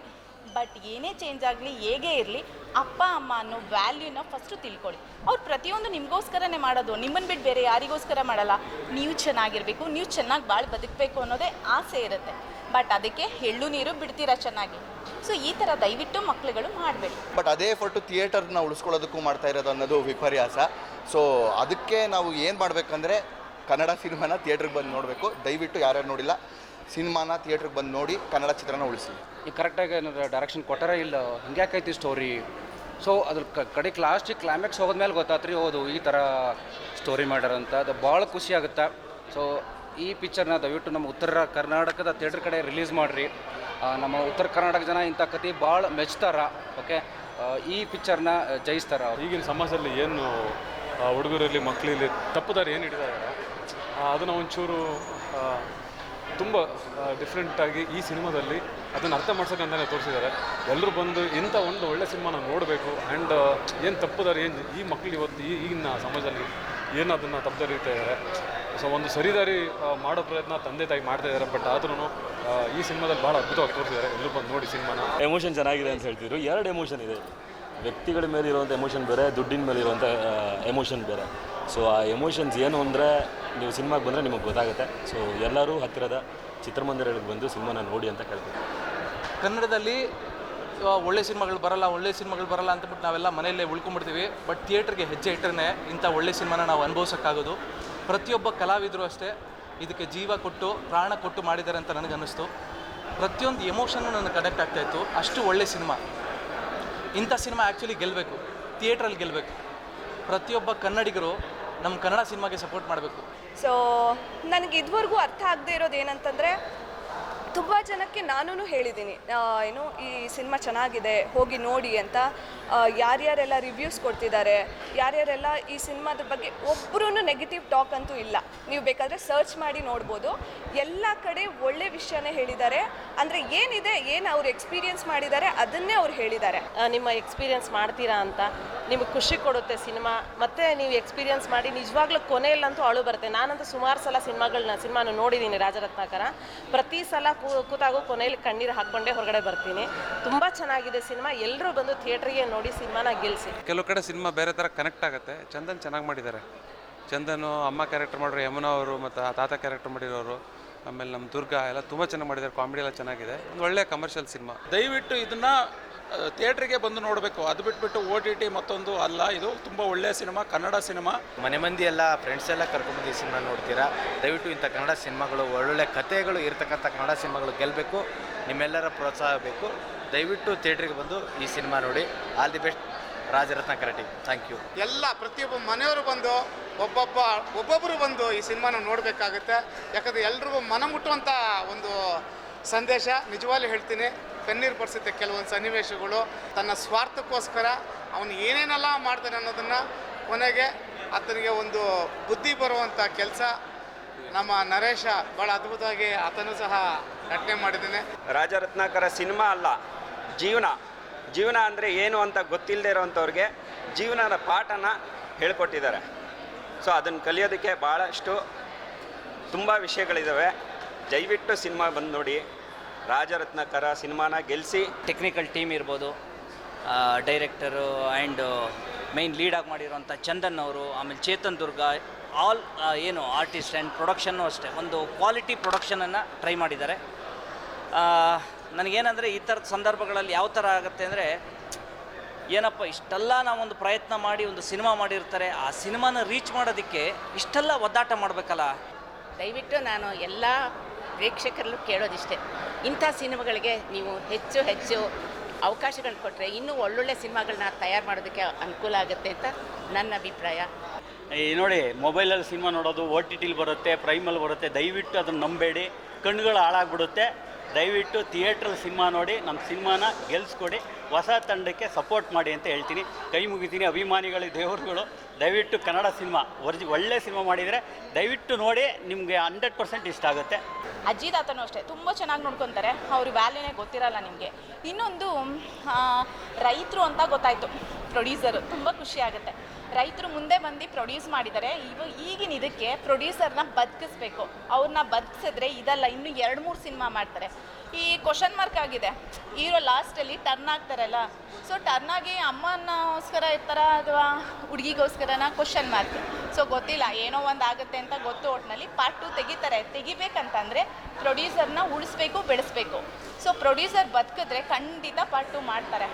ಬಟ್ ಏನೇ ಚೇಂಜ್ ಆಗಲಿ, ಹೇಗೆ ಇರಲಿ, ಅಪ್ಪ, ಅಮ್ಮ ಅನ್ನೋ ವ್ಯಾಲ್ಯೂನ ಫಸ್ಟು ತಿಳ್ಕೊಳ್ಳಿ ಅವ್ರು ಪ್ರತಿಯೊಂದು ನಿಮಗೋಸ್ಕರನೇ ಮಾಡೋದು ನಿಮ್ಮನ್ನು ಬಿಟ್ಟು ಬೇರೆ ಯಾರಿಗೋಸ್ಕರ ಮಾಡಲ್ಲ. ನೀವು ಚೆನ್ನಾಗಿರಬೇಕು, ನೀವು ಚೆನ್ನಾಗಿ ಬಾಳು ಬದುಕಬೇಕು ಅನ್ನೋದೇ ಆಸೆ ಇರುತ್ತೆ. ಬಟ್ ಅದಕ್ಕೆ ಎಳ್ಳು ನೀರು ಬಿಡ್ತೀರಾ ಚೆನ್ನಾಗಿ? ಸೊ ಈ ಥರ ದಯವಿಟ್ಟು ಮಕ್ಕಳುಗಳು ಮಾಡಬೇಡಿ. ಬಟ್ ಅದೇ ಫೋಟೋ ಥಿಯೇಟರ್ನ ಉಳಿಸ್ಕೊಳ್ಳೋದಕ್ಕೂ ಮಾಡ್ತಾ ಇರೋದು ಅನ್ನೋದು ವಿಪರ್ಯಾಸ. ಸೊ ಅದಕ್ಕೆ ನಾವು ಏನು ಮಾಡಬೇಕಂದ್ರೆ, ಕನ್ನಡ ಸಿನಿಮಾನ ಥಿಯೇಟ್ರಿಗೆ ಬಂದು ನೋಡಬೇಕು. ದಯವಿಟ್ಟು ಯಾರ್ಯಾರು ನೋಡಿಲ್ಲ. ಸಿನಿಮಾನ ಥಿಯೇಟ್ರಿಗೆ ಬಂದು ನೋಡಿ ಕನ್ನಡ ಚಿತ್ರನ ಉಳಿಸಿ ಈಗ ಕರೆಕ್ಟಾಗಿ ಏನಾದ್ರು ಡೈರೆಕ್ಷನ್ ಕೊಟ್ಟಾರ ಇಲ್ಲ ಹಿಂಗ್ಯಾಕೈತಿ ಸ್ಟೋರಿ ಸೊ ಅದ್ರ ಕ- ಕಡೆಗೆ ಲಾಸ್ಟಿಗೆ ಕ್ಲೈಮ್ಯಾಕ್ಸ್ ಹೋದ್ಮೇಲೆ ಗೊತ್ತಾತ್ರಿ ಹೌದು ಈ ಥರ ಸ್ಟೋರಿ ಮಾಡ್ಯಾರಂತ ಅದು ಭಾಳ ಖುಷಿ ಆಗುತ್ತೆ? ಸೊ ಈ ಪಿಕ್ಚರ್ನ ದಯವಿಟ್ಟು ನಮ್ಮ ಉತ್ತರ ಕರ್ನಾಟಕದ ಥಿಯೇಟ್ರ್ ಕಡೆ ರಿಲೀಸ್ ಮಾಡಿರಿ. ನಮ್ಮ ಉತ್ತರ ಕರ್ನಾಟಕ ಜನ ಇಂಥ ಕತೆ ಭಾಳ ಮೆಚ್ತಾರ ಓಕೆ ಈ ಪಿಕ್ಚರ್ನ ಜಯಿಸ್ತಾರ ಅವ್ರು. ಈಗಿನ ಸಮಾಜದಲ್ಲಿ ಏನು ಹುಡುಗರಲ್ಲಿ ಮಕ್ಕಳಲ್ಲಿ ತಪ್ಪುದಾರಿ ಏನು ಹಿಡಿದಾರೆ? ಅದನ್ನು ಒಂಚೂರು ತುಂಬ ಡಿಫ್ರೆಂಟಾಗಿ ಈ ಸಿನಿಮಾದಲ್ಲಿ ಅದನ್ನು ಅರ್ಥ ಮಾಡ್ಸೋಕ್ಕಂತಲೇ ತೋರಿಸಿದ್ದಾರೆ. ಎಲ್ಲರೂ ಬಂದು ಇಂಥ ಒಂದು ಒಳ್ಳೆ ಸಿನಿಮಾನ ನೋಡಬೇಕು ಆ್ಯಂಡ್ ಏನು ತಪ್ಪುದಾರೆ, ಏನು ಈ ಮಕ್ಕಳು ಇವತ್ತು ಈ ಈಗಿನ ಸಮಾಜದಲ್ಲಿ ಏನು ಅದನ್ನು ಇರ್ತಾ ಇದ್ದಾರೆ ಸೊ ಒಂದು ಸರಿದಾರಿ ಮಾಡೋ ಪ್ರಯತ್ನ ತಂದೆ ತಾಯಿ ಮಾಡ್ತಾ ಇದ್ದಾರೆ ಬಟ್ ಆದ್ರೂ ಈ ಸಿನಿಮಾದಲ್ಲಿ ಭಾಳ ಅದ್ಭುತವಾಗಿ ತೋರಿಸಿದ್ದಾರೆ. ಎಲ್ಲರೂ ಬಂದು ನೋಡಿ ಸಿನಿಮಾನ. ಎಮೋಷನ್ ಚೆನ್ನಾಗಿದೆ ಅಂತ ಹೇಳ್ತಿದ್ರು. ಎರಡು ಎಮೋಷನ್ ಇದೆ. ವ್ಯಕ್ತಿಗಳ ಮೇಲೆ ಇರುವಂಥ ಎಮೋಷನ್ ಬೇರೆ, ದುಡ್ಡಿನ ಮೇಲೆ ಇರುವಂಥ ಎಮೋಷನ್ ಬೇರೆ. ಸೊ ಆ ಎಮೋಷನ್ಸ್ ಏನು ಅಂದರೆ ನೀವು ಸಿನಿಮಾಗೆ ಬಂದರೆ ನಿಮಗೆ ಗೊತ್ತಾಗುತ್ತೆ. ಸೊ ಎಲ್ಲರೂ ಹತ್ತಿರದ ಚಿತ್ರಮಂದಿರಗಳಿಗೆ ಬಂದು ಸಿನಿಮಾನ ನೋಡಿ ಅಂತ ಕೇಳ್ತೀನಿ. ಕನ್ನಡದಲ್ಲಿ ಒಳ್ಳೆ ಸಿನಿಮಾಗಳು ಬರಲ್ಲ, ಒಳ್ಳೆ ಸಿನಿಮಾಗಳು ಬರಲ್ಲ ಅಂತಬಿಟ್ಟು ನಾವೆಲ್ಲ ಮನೆಯಲ್ಲೇ ಉಳ್ಕೊಂಡ್ಬಿಡ್ತೀವಿ. ಬಟ್ ಥಿಯೇಟ್ರಿಗೆ ಹೆಜ್ಜೆ ಇಟ್ಟರೆ ಇಂಥ ಒಳ್ಳೆ ಸಿನಿಮಾನ ನಾವು ಅನುಭವಿಸೋಕ್ಕಾಗೋದು. ಪ್ರತಿಯೊಬ್ಬ ಕಲಾವಿದರು ಅಷ್ಟೇ ಇದಕ್ಕೆ ಜೀವ ಕೊಟ್ಟು, ಪ್ರಾಣ ಕೊಟ್ಟು ಮಾಡಿದ್ದಾರೆ ಅಂತ ನನಗನ್ನಿಸ್ತು. ಪ್ರತಿಯೊಂದು ಎಮೋಷನ್ನು ನನಗೆ ಕನೆಕ್ಟ್ ಆಗ್ತಾಯಿತ್ತು ಅಷ್ಟು ಒಳ್ಳೆ ಸಿನಿಮಾ ಇಂಥ ಸಿನಿಮಾ ಆ್ಯಕ್ಚುಲಿ ಗೆಲ್ಲಬೇಕು ಥಿಯೇಟ್ರಲ್ಲಿ ಗೆಲ್ಲಬೇಕು ಪ್ರತಿಯೊಬ್ಬ ಕನ್ನಡಿಗರು ನಮ್ಮ ಕನ್ನಡ ಸಿನಿಮಾಗೆ ಸಪೋರ್ಟ್ ಮಾಡಬೇಕು. ಸೊ ನನಗೆ ಇದುವರೆಗೂ ಅರ್ಥ ಆಗದೆ ಇರೋದು ಏನಂತಂದರೆ ತುಂಬ ಜನಕ್ಕೆ ನಾನು ಹೇಳಿದ್ದೀನಿ. ಏನು, ಈ ಸಿನಿಮಾ ಚೆನ್ನಾಗಿದೆ, ಹೋಗಿ ನೋಡಿ ಅಂತ. ಯಾರ್ಯಾರೆಲ್ಲ ರಿವ್ಯೂಸ್ ಕೊಡ್ತಿದ್ದಾರೆ, ಯಾರ್ಯಾರೆಲ್ಲ ಈ ಸಿನಿಮಾದ ಬಗ್ಗೆ ಒಬ್ಬರೂ ನೆಗೆಟಿವ್ ಟಾಕ್ ಅಂತೂ ಇಲ್ಲ. ನೀವು ಬೇಕಾದರೆ ಸರ್ಚ್ ಮಾಡಿ ನೋಡ್ಬೋದು. ಎಲ್ಲ ಕಡೆ ಒಳ್ಳೆ ವಿಷಯನೇ ಹೇಳಿದ್ದಾರೆ. ಅಂದರೆ ಏನಿದೆ, ಏನು ಅವ್ರು ಎಕ್ಸ್ಪೀರಿಯನ್ಸ್ ಮಾಡಿದ್ದಾರೆ, ಅದನ್ನೇ ಅವ್ರು ಹೇಳಿದ್ದಾರೆ. ನಿಮ್ಮ ಎಕ್ಸ್ಪೀರಿಯನ್ಸ್ ಮಾಡ್ತೀರಾ ಅಂತ ನಿಮಗೆ ಖುಷಿ ಕೊಡುತ್ತೆ ಸಿನಿಮಾ. ಮತ್ತೆ ನೀವು ಎಕ್ಸ್ಪೀರಿಯನ್ಸ್ ಮಾಡಿ ನಿಜವಾಗ್ಲೂ ಕೊನೆಯಲ್ಲಂತೂ ಅಳು ಬರುತ್ತೆ. ನಾನಂತೂ ಸುಮಾರು ಸಲ ಸಿನಿಮಾಗಳನ್ನ ಸಿನಿಮಾನ ನೋಡಿದ್ದೀನಿ ರಾಜರತ್ನಾಕರ. ಪ್ರತಿ ಸಲ ಕೂತಾಗೂ ಕೊನೆಯಲ್ಲಿ ಕಣ್ಣೀರು ಹಾಕ್ಕೊಂಡೇ ಹೊರಗಡೆ ಬರ್ತೀನಿ. ತುಂಬ ಚೆನ್ನಾಗಿದೆ ಸಿನಿಮಾ. ಎಲ್ಲರೂ ಬಂದು ಥಿಯೇಟ್ರಿಗೆ ನೋಡಿ ಸಿನಿಮಾನ ಗೆಲ್ಲಿಸಿ ಕೆಲವು ಕಡೆ ಸಿನಿಮಾ ಬೇರೆ ಥರ ಕನೆಕ್ಟ್ ಆಗುತ್ತೆ. ಚಂದನ್ ಚೆನ್ನಾಗಿ ಮಾಡಿದ್ದಾರೆ ಚಂದನು ಅಮ್ಮ ಕ್ಯಾರೆಕ್ಟರ್ ಮಾಡಿರೋ ಯಮುನಾ ಅವರು ಮತ್ತು ತಾತ ಕ್ಯಾರೆಕ್ಟರ್ ಮಾಡಿರೋರು. ಆಮೇಲೆ ನಮ್ಮ ದುರ್ಗಾ ಎಲ್ಲ ತುಂಬ ಚೆನ್ನಾಗಿ ಮಾಡಿದ್ದಾರೆ. ಕಾಮಿಡಿ ಎಲ್ಲ ಚೆನ್ನಾಗಿದೆ. ಒಂದು ಒಳ್ಳೆ ಕಮರ್ಷಿಯಲ್ ಸಿನಿಮಾ ದಯವಿಟ್ಟು ಇದನ್ನ ಥಿಯೇಟ್ರಿಗೆ ಬಂದು ನೋಡಬೇಕು. ಅದು ಬಿಟ್ಬಿಟ್ಟು ಓ ಟಿ ಟಿ ಮತ್ತೊಂದು ಅಲ್ಲ. ಇದು ತುಂಬ ಒಳ್ಳೆಯ ಸಿನಿಮಾ ಕನ್ನಡ ಸಿನಿಮಾ ಮನೆ ಮಂದಿ ಎಲ್ಲ ಫ್ರೆಂಡ್ಸ್ ಎಲ್ಲ ಕರ್ಕೊಂಡ್ಬಂದು ಈ ಸಿನಿಮಾ ನೋಡ್ತೀರಾ? ದಯವಿಟ್ಟು ಇಂಥ ಕನ್ನಡ ಸಿನಿಮಾಗಳು ಒಳ್ಳೊಳ್ಳೆ ಕಥೆಗಳು ಇರತಕ್ಕಂಥ ಕನ್ನಡ ಸಿನಿಮಾಗಳು ಗೆಲ್ಲಬೇಕು ನಿಮ್ಮೆಲ್ಲರ ಪ್ರೋತ್ಸಾಹ ಬೇಕು. ದಯವಿಟ್ಟು ಥಿಯೇಟ್ರಿಗೆ ಬಂದು ಈ ಸಿನಿಮಾ ನೋಡಿ. ಆಲ್ ದಿ ಬೆಸ್ಟ್ ರಾಜರತ್ನ ಕರಟಿ ಥ್ಯಾಂಕ್ ಯು ಎಲ್ಲ ಪ್ರತಿಯೊಬ್ಬ ಮನೆಯವರು ಬಂದು ಒಬ್ಬೊಬ್ಬ ಒಬ್ಬೊಬ್ಬರು ಬಂದು ಈ ಸಿನಿಮಾನ ನೋಡಬೇಕಾಗುತ್ತೆ. ಯಾಕಂದರೆ ಎಲ್ರಿಗೂ ಮನ ಮುಟ್ಟುವಂಥ ಒಂದು ಸಂದೇಶ ನಿಜವಾಗ್ಲೂ ಹೇಳ್ತೀನಿ. ಕಣ್ಣೀರು ಬರ್ಸುತ್ತೆ ಕೆಲವೊಂದು ಸನ್ನಿವೇಶಗಳು. ತನ್ನ ಸ್ವಾರ್ಥಕ್ಕೋಸ್ಕರ ಅವನು ಏನೇನೆಲ್ಲ ಮಾಡ್ತಾನೆ ಅನ್ನೋದನ್ನು ಕೊನೆಗೆ ಆತನಿಗೆ ಒಂದು ಬುದ್ಧಿ ಬರುವಂಥ ಕೆಲಸ. ನಮ್ಮ ನರೇಶ ಭಾಳ ಅದ್ಭುತವಾಗಿ ಆತನೂ ಸಹ ನಟನೆ ಮಾಡಿದ್ದಾನೆ. ರಾಜರತ್ನಾಕರ ಸಿನಿಮಾ ಅಲ್ಲ ಜೀವನ. ಜೀವನ ಅಂದರೆ ಏನು ಅಂತ ಗೊತ್ತಿಲ್ಲದೆ ಇರೋವಂಥವ್ರಿಗೆ ಜೀವನದ ಪಾಠನ ಹೇಳ್ಕೊಟ್ಟಿದ್ದಾರೆ. ಸೊ ಅದನ್ನು ಕಲಿಯೋದಕ್ಕೆ ಭಾಳಷ್ಟು ತುಂಬ ವಿಷಯಗಳಿದ್ದಾವೆ ದಯವಿಟ್ಟು ಸಿನಿಮಾ ಬಂದು ನೋಡಿ. ರಾಜರತ್ನಕರ ಸಿನಿಮಾನ ಗೆಲ್ಲಿಸಿ ಟೆಕ್ನಿಕಲ್ ಟೀಮ್ ಇರ್ಬೋದು ಡೈರೆಕ್ಟರು ಆ್ಯಂಡ್ ಮೈನ್ ಲೀಡಾಗಿ ಮಾಡಿರುವಂಥ ಚಂದನ್ ಅವರು, ಆಮೇಲೆ ಚೇತನ್ ದುರ್ಗ, ಆಲ್ ಏನು ಆರ್ಟಿಸ್ಟ್ ಆ್ಯಂಡ್ ಪ್ರೊಡಕ್ಷನ್ನು ಅಷ್ಟೇ, ಒಂದು ಕ್ವಾಲಿಟಿ ಪ್ರೊಡಕ್ಷನನ್ನು ಟ್ರೈ ಮಾಡಿದ್ದಾರೆ. ನನಗೇನಂದರೆ ಈ ಥರದ ಸಂದರ್ಭಗಳಲ್ಲಿ ಯಾವ ಥರ ಆಗುತ್ತೆ ಅಂದರೆ ಏನಪ್ಪ ಇಷ್ಟೆಲ್ಲ ನಾವೊಂದು ಪ್ರಯತ್ನ ಮಾಡಿ ಒಂದು ಸಿನಿಮಾ ಮಾಡಿರ್ತಾರೆ ಆ ಸಿನಿಮಾನ ರೀಚ್ ಮಾಡೋದಕ್ಕೆ ಇಷ್ಟೆಲ್ಲ ಒದ್ದಾಟ ಮಾಡಬೇಕಲ್ಲ? ದಯವಿಟ್ಟು ನಾನು ಎಲ್ಲ ಪ್ರೇಕ್ಷಕರಲ್ಲೂ ಕೇಳೋದಿಷ್ಟೇ. ಇಂಥ ಸಿನಿಮಾಗಳಿಗೆ ನೀವು ಹೆಚ್ಚು ಹೆಚ್ಚು ಅವಕಾಶಗಳು ಕೊಟ್ಟರೆ ಇನ್ನೂ ಒಳ್ಳೊಳ್ಳೆ ಸಿನಿಮಾಗಳನ್ನ ತಯಾರು ಮಾಡೋದಕ್ಕೆ ಅನುಕೂಲ ಆಗುತ್ತೆ ಅಂತ ನನ್ನ ಅಭಿಪ್ರಾಯ. ಈ ನೋಡಿ ಮೊಬೈಲಲ್ಲಿ ಸಿನಿಮಾ ನೋಡೋದು ಓ ಟಿ ಟಿಲಿ ಬರುತ್ತೆ ಪ್ರೈಮಲ್ಲಿ ಬರುತ್ತೆ ದಯವಿಟ್ಟು ಅದನ್ನು ನಂಬೇಡಿ. ಕಣ್ಣುಗಳು ಹಾಳಾಗ್ಬಿಡುತ್ತೆ. ದಯವಿಟ್ಟು ಥಿಯೇಟ್ರಲ್ಲಿ ಸಿನಿಮಾ ನೋಡಿ ನಮ್ಮ ಸಿನಿಮಾನ ಗೆಲ್ಸ್ಕೊಡಿ, ಹೊಸ ತಂಡಕ್ಕೆ ಸಪೋರ್ಟ್ ಮಾಡಿ ಅಂತ ಹೇಳ್ತೀನಿ. ಕೈ ಮುಗಿತೀನಿ ಅಭಿಮಾನಿಗಳು, ದೇವರುಗಳು. ದಯವಿಟ್ಟು ಕನ್ನಡ ಸಿನಿಮಾ, ಒರ್ಜಿ, ಒಳ್ಳೆ ಸಿನಿಮಾ ಮಾಡಿದರೆ ದಯವಿಟ್ಟು ನೋಡಿ, ನಿಮಗೆ ಹಂಡ್ರೆಡ್ ಪರ್ಸೆಂಟ್ ಇಷ್ಟ ಆಗುತ್ತೆ. ಅಜ್ಜಿ ತಾತನೂ ಅಷ್ಟೇ, ತುಂಬ ಚೆನ್ನಾಗಿ ನೋಡ್ಕೊತಾರೆ. ಅವ್ರ ವ್ಯಾಲ್ಯೂನೇ ಗೊತ್ತಿರಲ್ಲ ನಿಮಗೆ. ಇನ್ನೊಂದು ರೈತರು ಅಂತ ಗೊತ್ತಾಯಿತು. ಪ್ರೊಡ್ಯೂಸರು ತುಂಬ ಖುಷಿ ಆಗುತ್ತೆ. ರೈತರು ಮುಂದೆ ಬಂದು ಪ್ರೊಡ್ಯೂಸ್ ಮಾಡಿದ್ದಾರೆ ಇವಾಗ ಈಗಿನ ಇದಕ್ಕೆ ಪ್ರೊಡ್ಯೂಸರ್ನ ಬದುಕಿಸ್ಬೇಕು. ಅವ್ರನ್ನ ಬದುಕಿಸಿದ್ರೆ ಇದಲ್ಲ, ಇನ್ನು ಎರಡು ಮೂರು ಸಿನಿಮಾ ಮಾಡ್ತಾರೆ. ಈ ಕ್ವಶನ್ ಮಾರ್ಕ್ ಆಗಿದೆ. ಹೀರೋ ಲಾಸ್ಟಲ್ಲಿ ಟರ್ನ್ ಆಗ್ತಾರಲ್ಲ. ಸೊ ಟರ್ನ್ ಆಗಿ ಅಮ್ಮನಗೋಸ್ಕರ ಇರ್ತಾರ ಅಥವಾ ಹುಡುಗಿಗೋಸ್ಕರನ? ಕ್ವಶನ್ ಮಾರ್ಕ್ ಸೊ ಗೊತ್ತಿಲ್ಲ. ಏನೋ ಒಂದು ಆಗುತ್ತೆ ಅಂತ ಗೊತ್ತು ಒಟ್ಟಿನಲ್ಲಿ ಪಾರ್ಟ್ ಟು ತೆಗಿತಾರೆ. ತೆಗಿಬೇಕಂತಂದರೆ ಪ್ರೊಡ್ಯೂಸರ್ನ ಉಳಿಸ್ಬೇಕು, ಬೆಳೆಸ್ಬೇಕು. ಸೊ ಪ್ರೊಡ್ಯೂಸರ್ ಬದುಕಿದ್ರೆ ಖಂಡಿತ ಪಾರ್ಟ್ ಟು ಮಾಡ್ತಾರೆ.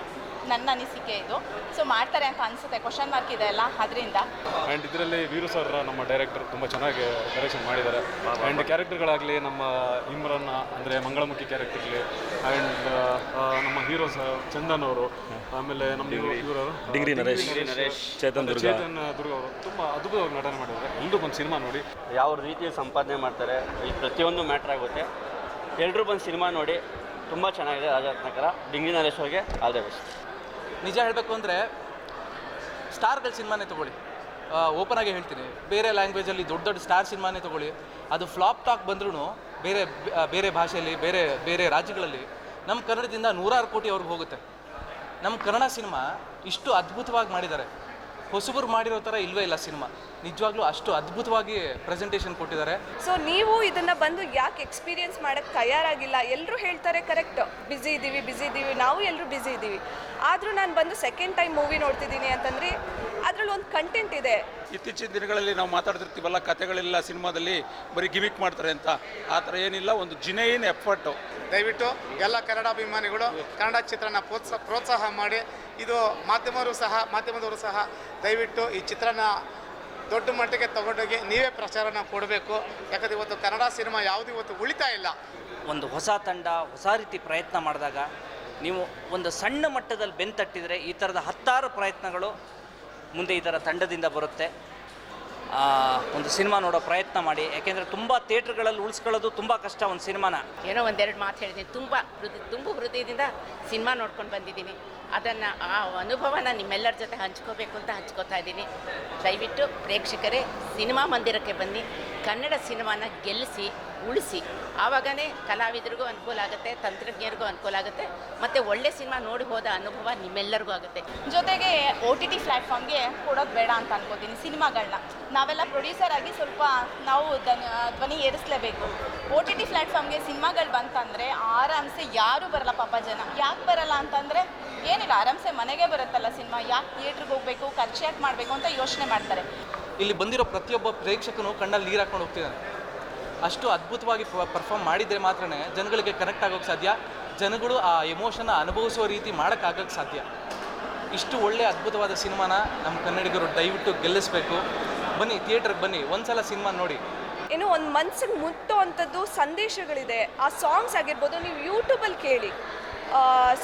ನನ್ನ ಅನಿಸಿಕೆ ಇದು. ಸೊ ಮಾಡ್ತಾರೆ ಅಂತ ಅನಿಸುತ್ತೆ ಕ್ವಶನ್ ಮಾರ್ಕ್ ಇದೆ ಅಲ್ಲ ಅದರಿಂದ. ಆ್ಯಂಡ್ ಇದರಲ್ಲಿ ವೀರು ಸರ್ ನಮ್ಮ ಡೈರೆಕ್ಟರ್ ತುಂಬ ಚೆನ್ನಾಗಿ ಡೈರೆಕ್ಷನ್ ಮಾಡಿದ್ದಾರೆ. ಆ್ಯಂಡ್ ಕ್ಯಾರೆಕ್ಟರ್ಗಳಾಗಲಿ ನಮ್ಮ ಇಮ್ರನ್ ಅಂದರೆ ಮಂಗಳಮುಖಿ ಕ್ಯಾರೆಕ್ಟರ್ಲಿ ಆ್ಯಂಡ್ ನಮ್ಮ ಹೀರೋ ಸರ್ ಚಂದನ್ ಅವರು ಆಮೇಲೆ ನಮ್ಮ ಇವರು ಡಿಗ್ರಿ ನರೇಶ್. ಚೇತನ್ ದುರ್ಗ. ಚೇತನ್ ದುರ್ಗ ಅವರು ತುಂಬ ಅದ್ಭುತವಾಗಿ ನಟನೆ ಮಾಡಿದ್ದಾರೆ. ಎಲ್ಲರೂ ಬಂದು ಸಿನಿಮಾ ನೋಡಿ. ಯಾವ ರೀತಿ ಸಂಪಾದನೆ ಮಾಡ್ತಾರೆ ಈ ಪ್ರತಿಯೊಂದು ಮ್ಯಾಟ್ರ್ ಆಗುತ್ತೆ. ಎಲ್ಲರೂ ಬಂದು ಸಿನಿಮಾ ನೋಡಿ ತುಂಬ ಚೆನ್ನಾಗಿದೆ ರಾಜರತ್ನಕರ. ಡಿಂಗಿ ನರೇಶ್ ಅವ್ರಿಗೆ ಆಲ್ ದ ಬೆಸ್ಟ್. ನಿಜ ಹೇಳಬೇಕು ಅಂದರೆ ಸ್ಟಾರ್ಗಳ ಸಿನಿಮಾನೇ ತೊಗೊಳ್ಳಿ. ಓಪನ್ ಆಗಿ ಹೇಳ್ತೀನಿ. ಬೇರೆ ಲ್ಯಾಂಗ್ವೇಜಲ್ಲಿ ದೊಡ್ಡ ದೊಡ್ಡ ಸ್ಟಾರ್ ಸಿನಿಮಾನೇ ತೊಗೊಳ್ಳಿ. ಅದು ಫ್ಲಾಪ್ ಟಾಕ್ ಬಂದ್ರೂ ಬೇರೆ ಬೇರೆ ಭಾಷೆಯಲ್ಲಿ, ಬೇರೆ ಬೇರೆ ರಾಜ್ಯಗಳಲ್ಲಿ ನಮ್ಮ ಕನ್ನಡದಿಂದ ನೂರಾರು ಕೋಟಿ ಅವ್ರಿಗೆ ಹೋಗುತ್ತೆ. ನಮ್ಮ ಕನ್ನಡ ಸಿನಿಮಾ ಇಷ್ಟು ಅದ್ಭುತವಾಗಿ ಮಾಡಿದ್ದಾರೆ. ಹೊಸಬರು ಮಾಡಿರೋ ಥರ ಇಲ್ವೇ ಇಲ್ಲ ಸಿನಿಮಾ. ನಿಜವಾಗ್ಲೂ ಅಷ್ಟು ಅದ್ಭುತವಾಗಿ ಪ್ರೆಸೆಂಟೇಷನ್ ಕೊಟ್ಟಿದ್ದಾರೆ. ಸೊ ನೀವು ಇದನ್ನ ಬಂದು ಯಾಕೆ ಎಕ್ಸ್ಪೀರಿಯನ್ಸ್ ಮಾಡಕ್ಕೆ ತಯಾರಾಗಿಲ್ಲ? ಎಲ್ಲರೂ ಹೇಳ್ತಾರೆ ಕರೆಕ್ಟ್ ಬ್ಯುಸಿ ಇದ್ದೀವಿ ಬ್ಯುಸಿ ಇದ್ದೀವಿ ನಾವು ಎಲ್ಲರೂ ಬ್ಯುಸಿ ಇದ್ದೀವಿ ಆದರೂ ನಾನು ಬಂದು ಸೆಕೆಂಡ್ ಟೈಮ್ ಮೂವಿ ನೋಡ್ತಿದ್ದೀನಿ ಅಂತಂದ್ರೆ ಅದರಲ್ಲಿ ಒಂದು ಕಂಟೆಂಟ್ ಇದೆ. ಇತ್ತೀಚಿನ ದಿನಗಳಲ್ಲಿ ನಾವು ಮಾತಾಡ್ತಿರ್ತೀವಲ್ಲ ಕತೆಗಳಿಲ್ಲ ಸಿನಿಮಾದಲ್ಲಿ ಬರೀ ಗಿಮಿಕ್ ಮಾಡ್ತಾರೆ ಅಂತ. ಆ ಥರ ಏನಿಲ್ಲ ಒಂದು ಜಿನೈನ್ ಎಫರ್ಟು ದಯವಿಟ್ಟು ಎಲ್ಲ ಕನ್ನಡಾಭಿಮಾನಿಗಳು ಕನ್ನಡ ಚಿತ್ರನ ಪ್ರೋತ್ಸಾಹ ಪ್ರೋತ್ಸಾಹ ಮಾಡಿ ಇದು ಮಾಧ್ಯಮರು ಸಹ ಮಾಧ್ಯಮದವರು ಸಹ ದಯವಿಟ್ಟು ಈ ಚಿತ್ರನ ದೊಡ್ಡ ಮಟ್ಟಿಗೆ ತಗೊಂಡೋಗಿ ನೀವೇ ಪ್ರಚಾರನ ಕೊಡಬೇಕು. ಯಾಕಂದ್ರೆ ಇವತ್ತು ಕನ್ನಡ ಸಿನಿಮಾ ಯಾವುದು ಇವತ್ತು ಉಳಿತಾ ಇಲ್ಲ. ಒಂದು ಹೊಸ ತಂಡ ಹೊಸ ರೀತಿ ಪ್ರಯತ್ನ ಮಾಡಿದಾಗ ನೀವು ಒಂದು ಸಣ್ಣ ಮಟ್ಟದಲ್ಲಿ ಬೆಂತಟ್ಟಿದರೆ ಈ ಥರದ ಹತ್ತಾರು ಪ್ರಯತ್ನಗಳು ಮುಂದೆ ಈ ತಂಡದಿಂದ ಬರುತ್ತೆ. ಒಂದು ಸಿನಿಮಾ ನೋಡೋ ಪ್ರಯತ್ನ ಮಾಡಿ. ಯಾಕೆಂದರೆ ತುಂಬ ಥಿಯೇಟ್ರ್ಗಳಲ್ಲಿ ಉಳಿಸ್ಕೊಳ್ಳೋದು ತುಂಬ ಕಷ್ಟ ಒಂದು ಸಿನಿಮಾನ. ಏನೋ ಒಂದೆರಡು ಮಾತು ಹೇಳಿದ್ದೀನಿ ತುಂಬ ಹೃದಯ ತುಂಬು ಹೃದಯದಿಂದ ಸಿನಿಮಾ ನೋಡ್ಕೊಂಡು ಬಂದಿದ್ದೀನಿ. ಅದನ್ನು, ಆ ಅನುಭವನ ನಿಮ್ಮೆಲ್ಲರ ಜೊತೆ ಹಂಚ್ಕೋಬೇಕು ಅಂತ ಹಂಚ್ಕೋತಾ ಇದ್ದೀನಿ. ದಯವಿಟ್ಟು ಪ್ರೇಕ್ಷಕರೇ, ಸಿನಿಮಾ ಮಂದಿರಕ್ಕೆ ಬನ್ನಿ. ಕನ್ನಡ ಸಿನಿಮಾನ ಗೆಲ್ಲಿಸಿ, ಉಳಿಸಿ. ಆವಾಗನೇ ಕಲಾವಿದರಿಗೂ ಅನುಕೂಲ ಆಗುತ್ತೆ ತಂತ್ರಜ್ಞರಿಗೂ ಅನುಕೂಲ ಆಗುತ್ತೆ ಮತ್ತು ಒಳ್ಳೆ ಸಿನಿಮಾ ನೋಡಿ ಹೋದ ಅನುಭವ ನಿಮ್ಮೆಲ್ಲರಿಗೂ ಆಗುತ್ತೆ. ಜೊತೆಗೆ ಒ ಟಿ ಟಿ ಪ್ಲ್ಯಾಟ್ಫಾರ್ಮ್ಗೆ ಕೊಡೋದು ಬೇಡ ಅಂತ ಅನ್ಕೋತೀನಿ ಸಿನಿಮಾಗಳನ್ನ ನಾವೆಲ್ಲ ಪ್ರೊಡ್ಯೂಸರ್ ಆಗಿ ಸ್ವಲ್ಪ ನಾವು ಧ್ವನಿ ಏರಿಸಲೇಬೇಕು. ಒ ಟಿ ಟಿ ಪ್ಲ್ಯಾಟ್ಫಾರ್ಮ್ಗೆ ಸಿನಿಮಾಗಳು ಬಂತಂದರೆ ಆರಾಮ್ಸೆ ಯಾರೂ ಬರಲ್ಲ ಪಾಪ ಜನ. ಯಾಕೆ ಬರಲ್ಲ ಅಂತಂದರೆ ಏನಿಲ್ಲ ಆರಾಮ್ಸೆ ಮನೆಗೆ ಬರುತ್ತಲ್ಲ ಸಿನಿಮಾ ಯಾಕೆ ಥಿಯೇಟ್ರಿಗೆ ಹೋಗಬೇಕು ಖರ್ಚು ಯಾಕೆ ಮಾಡಬೇಕು ಅಂತ ಯೋಚನೆ ಮಾಡ್ತಾರೆ. ಇಲ್ಲಿ ಬಂದಿರೋ ಪ್ರತಿಯೊಬ್ಬ ಪ್ರೇಕ್ಷಕನು ಕಣ್ಣಲ್ಲಿ ನೀರು ಹಾಕೊಂಡು ಹೋಗ್ತಿದ್ದಾನೆ. ಅಷ್ಟು ಅದ್ಭುತವಾಗಿ ಪರ್ಫಾರ್ಮ್ ಮಾಡಿದರೆ ಮಾತ್ರ ಜನಗಳಿಗೆ ಕನೆಕ್ಟ್ ಆಗೋಕ್ಕೆ ಸಾಧ್ಯ. ಜನಗಳು ಆ ಎಮೋಷನ್ನ ಅನುಭವಿಸುವ ರೀತಿ ಮಾಡೋಕ್ಕಾಗೋಕ್ಕೆ ಸಾಧ್ಯ. ಇಷ್ಟು ಒಳ್ಳೆ ಅದ್ಭುತವಾದ ಸಿನಿಮಾನ ನಮ್ಮ ಕನ್ನಡಿಗರು ದಯವಿಟ್ಟು ಗೆಲ್ಲಿಸ್ಬೇಕು. ಬನ್ನಿ ಥಿಯೇಟ್ರಿಗೆ ಬನ್ನಿ, ಒಂದ್ಸಲ ಸಿನಿಮಾ ನೋಡಿ. ಏನು ಒಂದು ಮನ್ಸಿಗೆ ಮುಟ್ಟುವಂಥದ್ದು ಸಂದೇಶಗಳಿದೆ. ಆ ಸಾಂಗ್ಸ್ ಆಗಿರ್ಬೋದು, ನೀವು ಯೂಟ್ಯೂಬಲ್ಲಿ ಕೇಳಿ.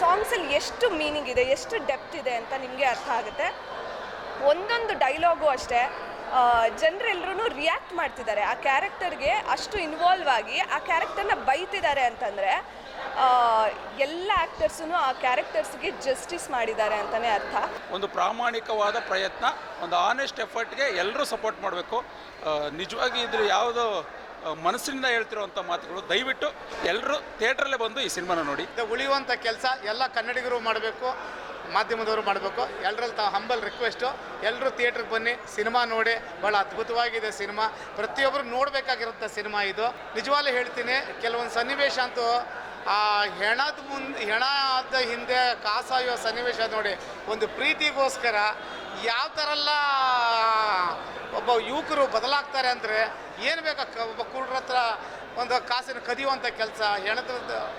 ಸಾಂಗ್ಸಲ್ಲಿ ಎಷ್ಟು ಮೀನಿಂಗ್ ಇದೆ, ಎಷ್ಟು ಡೆಪ್ತ್ ಇದೆ ಅಂತ ನಿಮಗೆ ಅರ್ಥ ಆಗುತ್ತೆ. ಒಂದೊಂದು ಡೈಲಾಗು ಅಷ್ಟೇ. ಜನರೆಲ್ಲರೂ ರಿಯಾಕ್ಟ್ ಮಾಡ್ತಿದ್ದಾರೆ. ಆ ಕ್ಯಾರೆಕ್ಟರ್ಗೆ ಅಷ್ಟು ಇನ್ವಾಲ್ವ್ ಆಗಿ ಆ ಕ್ಯಾರೆಕ್ಟರ್ನ ಬೈತಿದ್ದಾರೆ ಅಂತಂದರೆ ಎಲ್ಲ ಆ್ಯಕ್ಟರ್ಸೂ ಆ ಕ್ಯಾರೆಕ್ಟರ್ಸ್ಗೆ ಜಸ್ಟಿಸ್ ಮಾಡಿದ್ದಾರೆ ಅಂತಲೇ ಅರ್ಥ. ಒಂದು ಪ್ರಾಮಾಣಿಕವಾದ ಪ್ರಯತ್ನ ಒಂದು ಆನೆಸ್ಟ್ ಎಫರ್ಟ್ಗೆ ಎಲ್ಲರೂ ಸಪೋರ್ಟ್ ಮಾಡಬೇಕು. ನಿಜವಾಗಿ ಇದ್ರ ಯಾವುದೋ ಮನಸ್ಸಿನಿಂದ ಹೇಳ್ತಿರುವಂಥ ಮಾತುಗಳು ದಯವಿಟ್ಟು ಎಲ್ಲರೂ ಥಿಯೇಟ್ರಲ್ಲೇ ಬಂದು ಈ ಸಿನಿಮಾನ ನೋಡಿ. ಉಳಿಯುವಂಥ ಕೆಲಸ ಎಲ್ಲ ಕನ್ನಡಿಗರು ಮಾಡಬೇಕು. ಮಾಧ್ಯಮದವರು ಮಾಡಬೇಕು. ಎಲ್ಲರಲ್ಲಿ ತಾವು ಹಂಬಲ್ ರಿಕ್ವೆಸ್ಟು ಎಲ್ಲರೂ ಥಿಯೇಟ್ರಿಗೆ ಬನ್ನಿ ಸಿನಿಮಾ ನೋಡಿ. ಭಾಳ ಅದ್ಭುತವಾಗಿದೆ ಸಿನಿಮಾ ಪ್ರತಿಯೊಬ್ಬರು ನೋಡಬೇಕಾಗಿರುತ್ತೆ ಸಿನಿಮಾ ಇದು. ನಿಜವಾಗ್ಲೂ ಹೇಳ್ತೀನಿ, ಕೆಲವೊಂದು ಸನ್ನಿವೇಶ ಅಂತೂ, ಆ ಹೆಣದ ಮುಂದೆ, ಹೆಣದ ಹಿಂದೆ ಕಾಸಾಯೋ ಸನ್ನಿವೇಶ ನೋಡಿ. ಒಂದು ಪ್ರೀತಿಗೋಸ್ಕರ ಯಾವ ಥರ ಎಲ್ಲ ಒಬ್ಬ ಯುವಕರು ಬದಲಾಗ್ತಾರೆ ಅಂದರೆ ಏನು ಬೇಕಾ ಒಬ್ಬ ಕುಡ್ರ ಹತ್ರ ಒಂದು ಕಾಸಿನ ಕದಿಯುವಂಥ ಕೆಲಸ ಹೆಣದ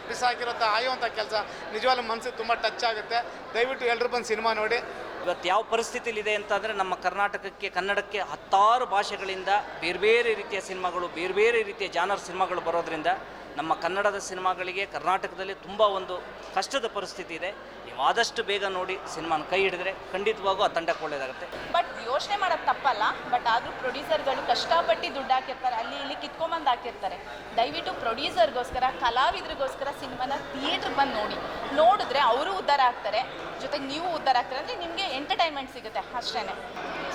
ಬಿಸಾಕಿರೋಂಥ ಆಯುವಂಥ ಕೆಲಸ, ನಿಜವಾಗ್ಲೂ ಮನಸ್ಸಿಗೆ ತುಂಬ ಟಚ್ ಆಗುತ್ತೆ. ದಯವಿಟ್ಟು ಎಲ್ಲರೂ ಬಂದು ಸಿನಿಮಾ ನೋಡಿ. ಇವತ್ತು ಯಾವ ಪರಿಸ್ಥಿತಿಲಿದೆ ಅಂತಂದರೆ ನಮ್ಮ ಕರ್ನಾಟಕಕ್ಕೆ, ಕನ್ನಡಕ್ಕೆ ಹತ್ತಾರು ಭಾಷೆಗಳಿಂದ ಬೇರೆ ಬೇರೆ ರೀತಿಯ ಸಿನಿಮಾಗಳು ಬೇರೆ ಬೇರೆ ರೀತಿಯ ಜಾನರ್ ಸಿನಿಮಾಗಳು ಬರೋದ್ರಿಂದ ನಮ್ಮ ಕನ್ನಡದ ಸಿನಿಮಾಗಳಿಗೆ ಕರ್ನಾಟಕದಲ್ಲಿ ತುಂಬ ಒಂದು ಕಷ್ಟದ ಪರಿಸ್ಥಿತಿ ಇದೆ. ನೀವು ಆದಷ್ಟು ಬೇಗ ನೋಡಿ ಸಿನಿಮಾನ ಕೈ ಹಿಡಿದ್ರೆ ಖಂಡಿತವಾಗೂ ಆ ತಂಡಕ್ಕೆ ಒಳ್ಳೇದಾಗುತ್ತೆ. ಬಟ್ ಯೋಚನೆ ಮಾಡೋದು ತಪ್ಪಲ್ಲ. ಬಟ್ ಆದರೂ ಪ್ರೊಡ್ಯೂಸರ್ಗಳು ಕಷ್ಟಪಟ್ಟು ದುಡ್ಡು ಹಾಕಿರ್ತಾರೆ. ಅಲ್ಲಿ ಇಲ್ಲಿ ಕಿತ್ಕೊಂಬಂದು ಹಾಕಿರ್ತಾರೆ. ದಯವಿಟ್ಟು ಪ್ರೊಡ್ಯೂಸರ್ಗೋಸ್ಕರ ಕಲಾವಿದರಿಗೋಸ್ಕರ ಸಿನಿಮಾನ ಥಿಯೇಟ್ರ್ ಬಂದು ನೋಡಿ. ನೋಡಿದ್ರೆ ಅವರು ಉದ್ಧಾರ ಆಗ್ತಾರೆ. ಜೊತೆಗೆ ನೀವು ಉದ್ಧಾರ ಆಗ್ತಾರೆ. ಅಂದರೆ ನಿಮಗೆ ಎಂಟರ್ಟೈನ್ಮೆಂಟ್ ಸಿಗುತ್ತೆ ಅಷ್ಟೇ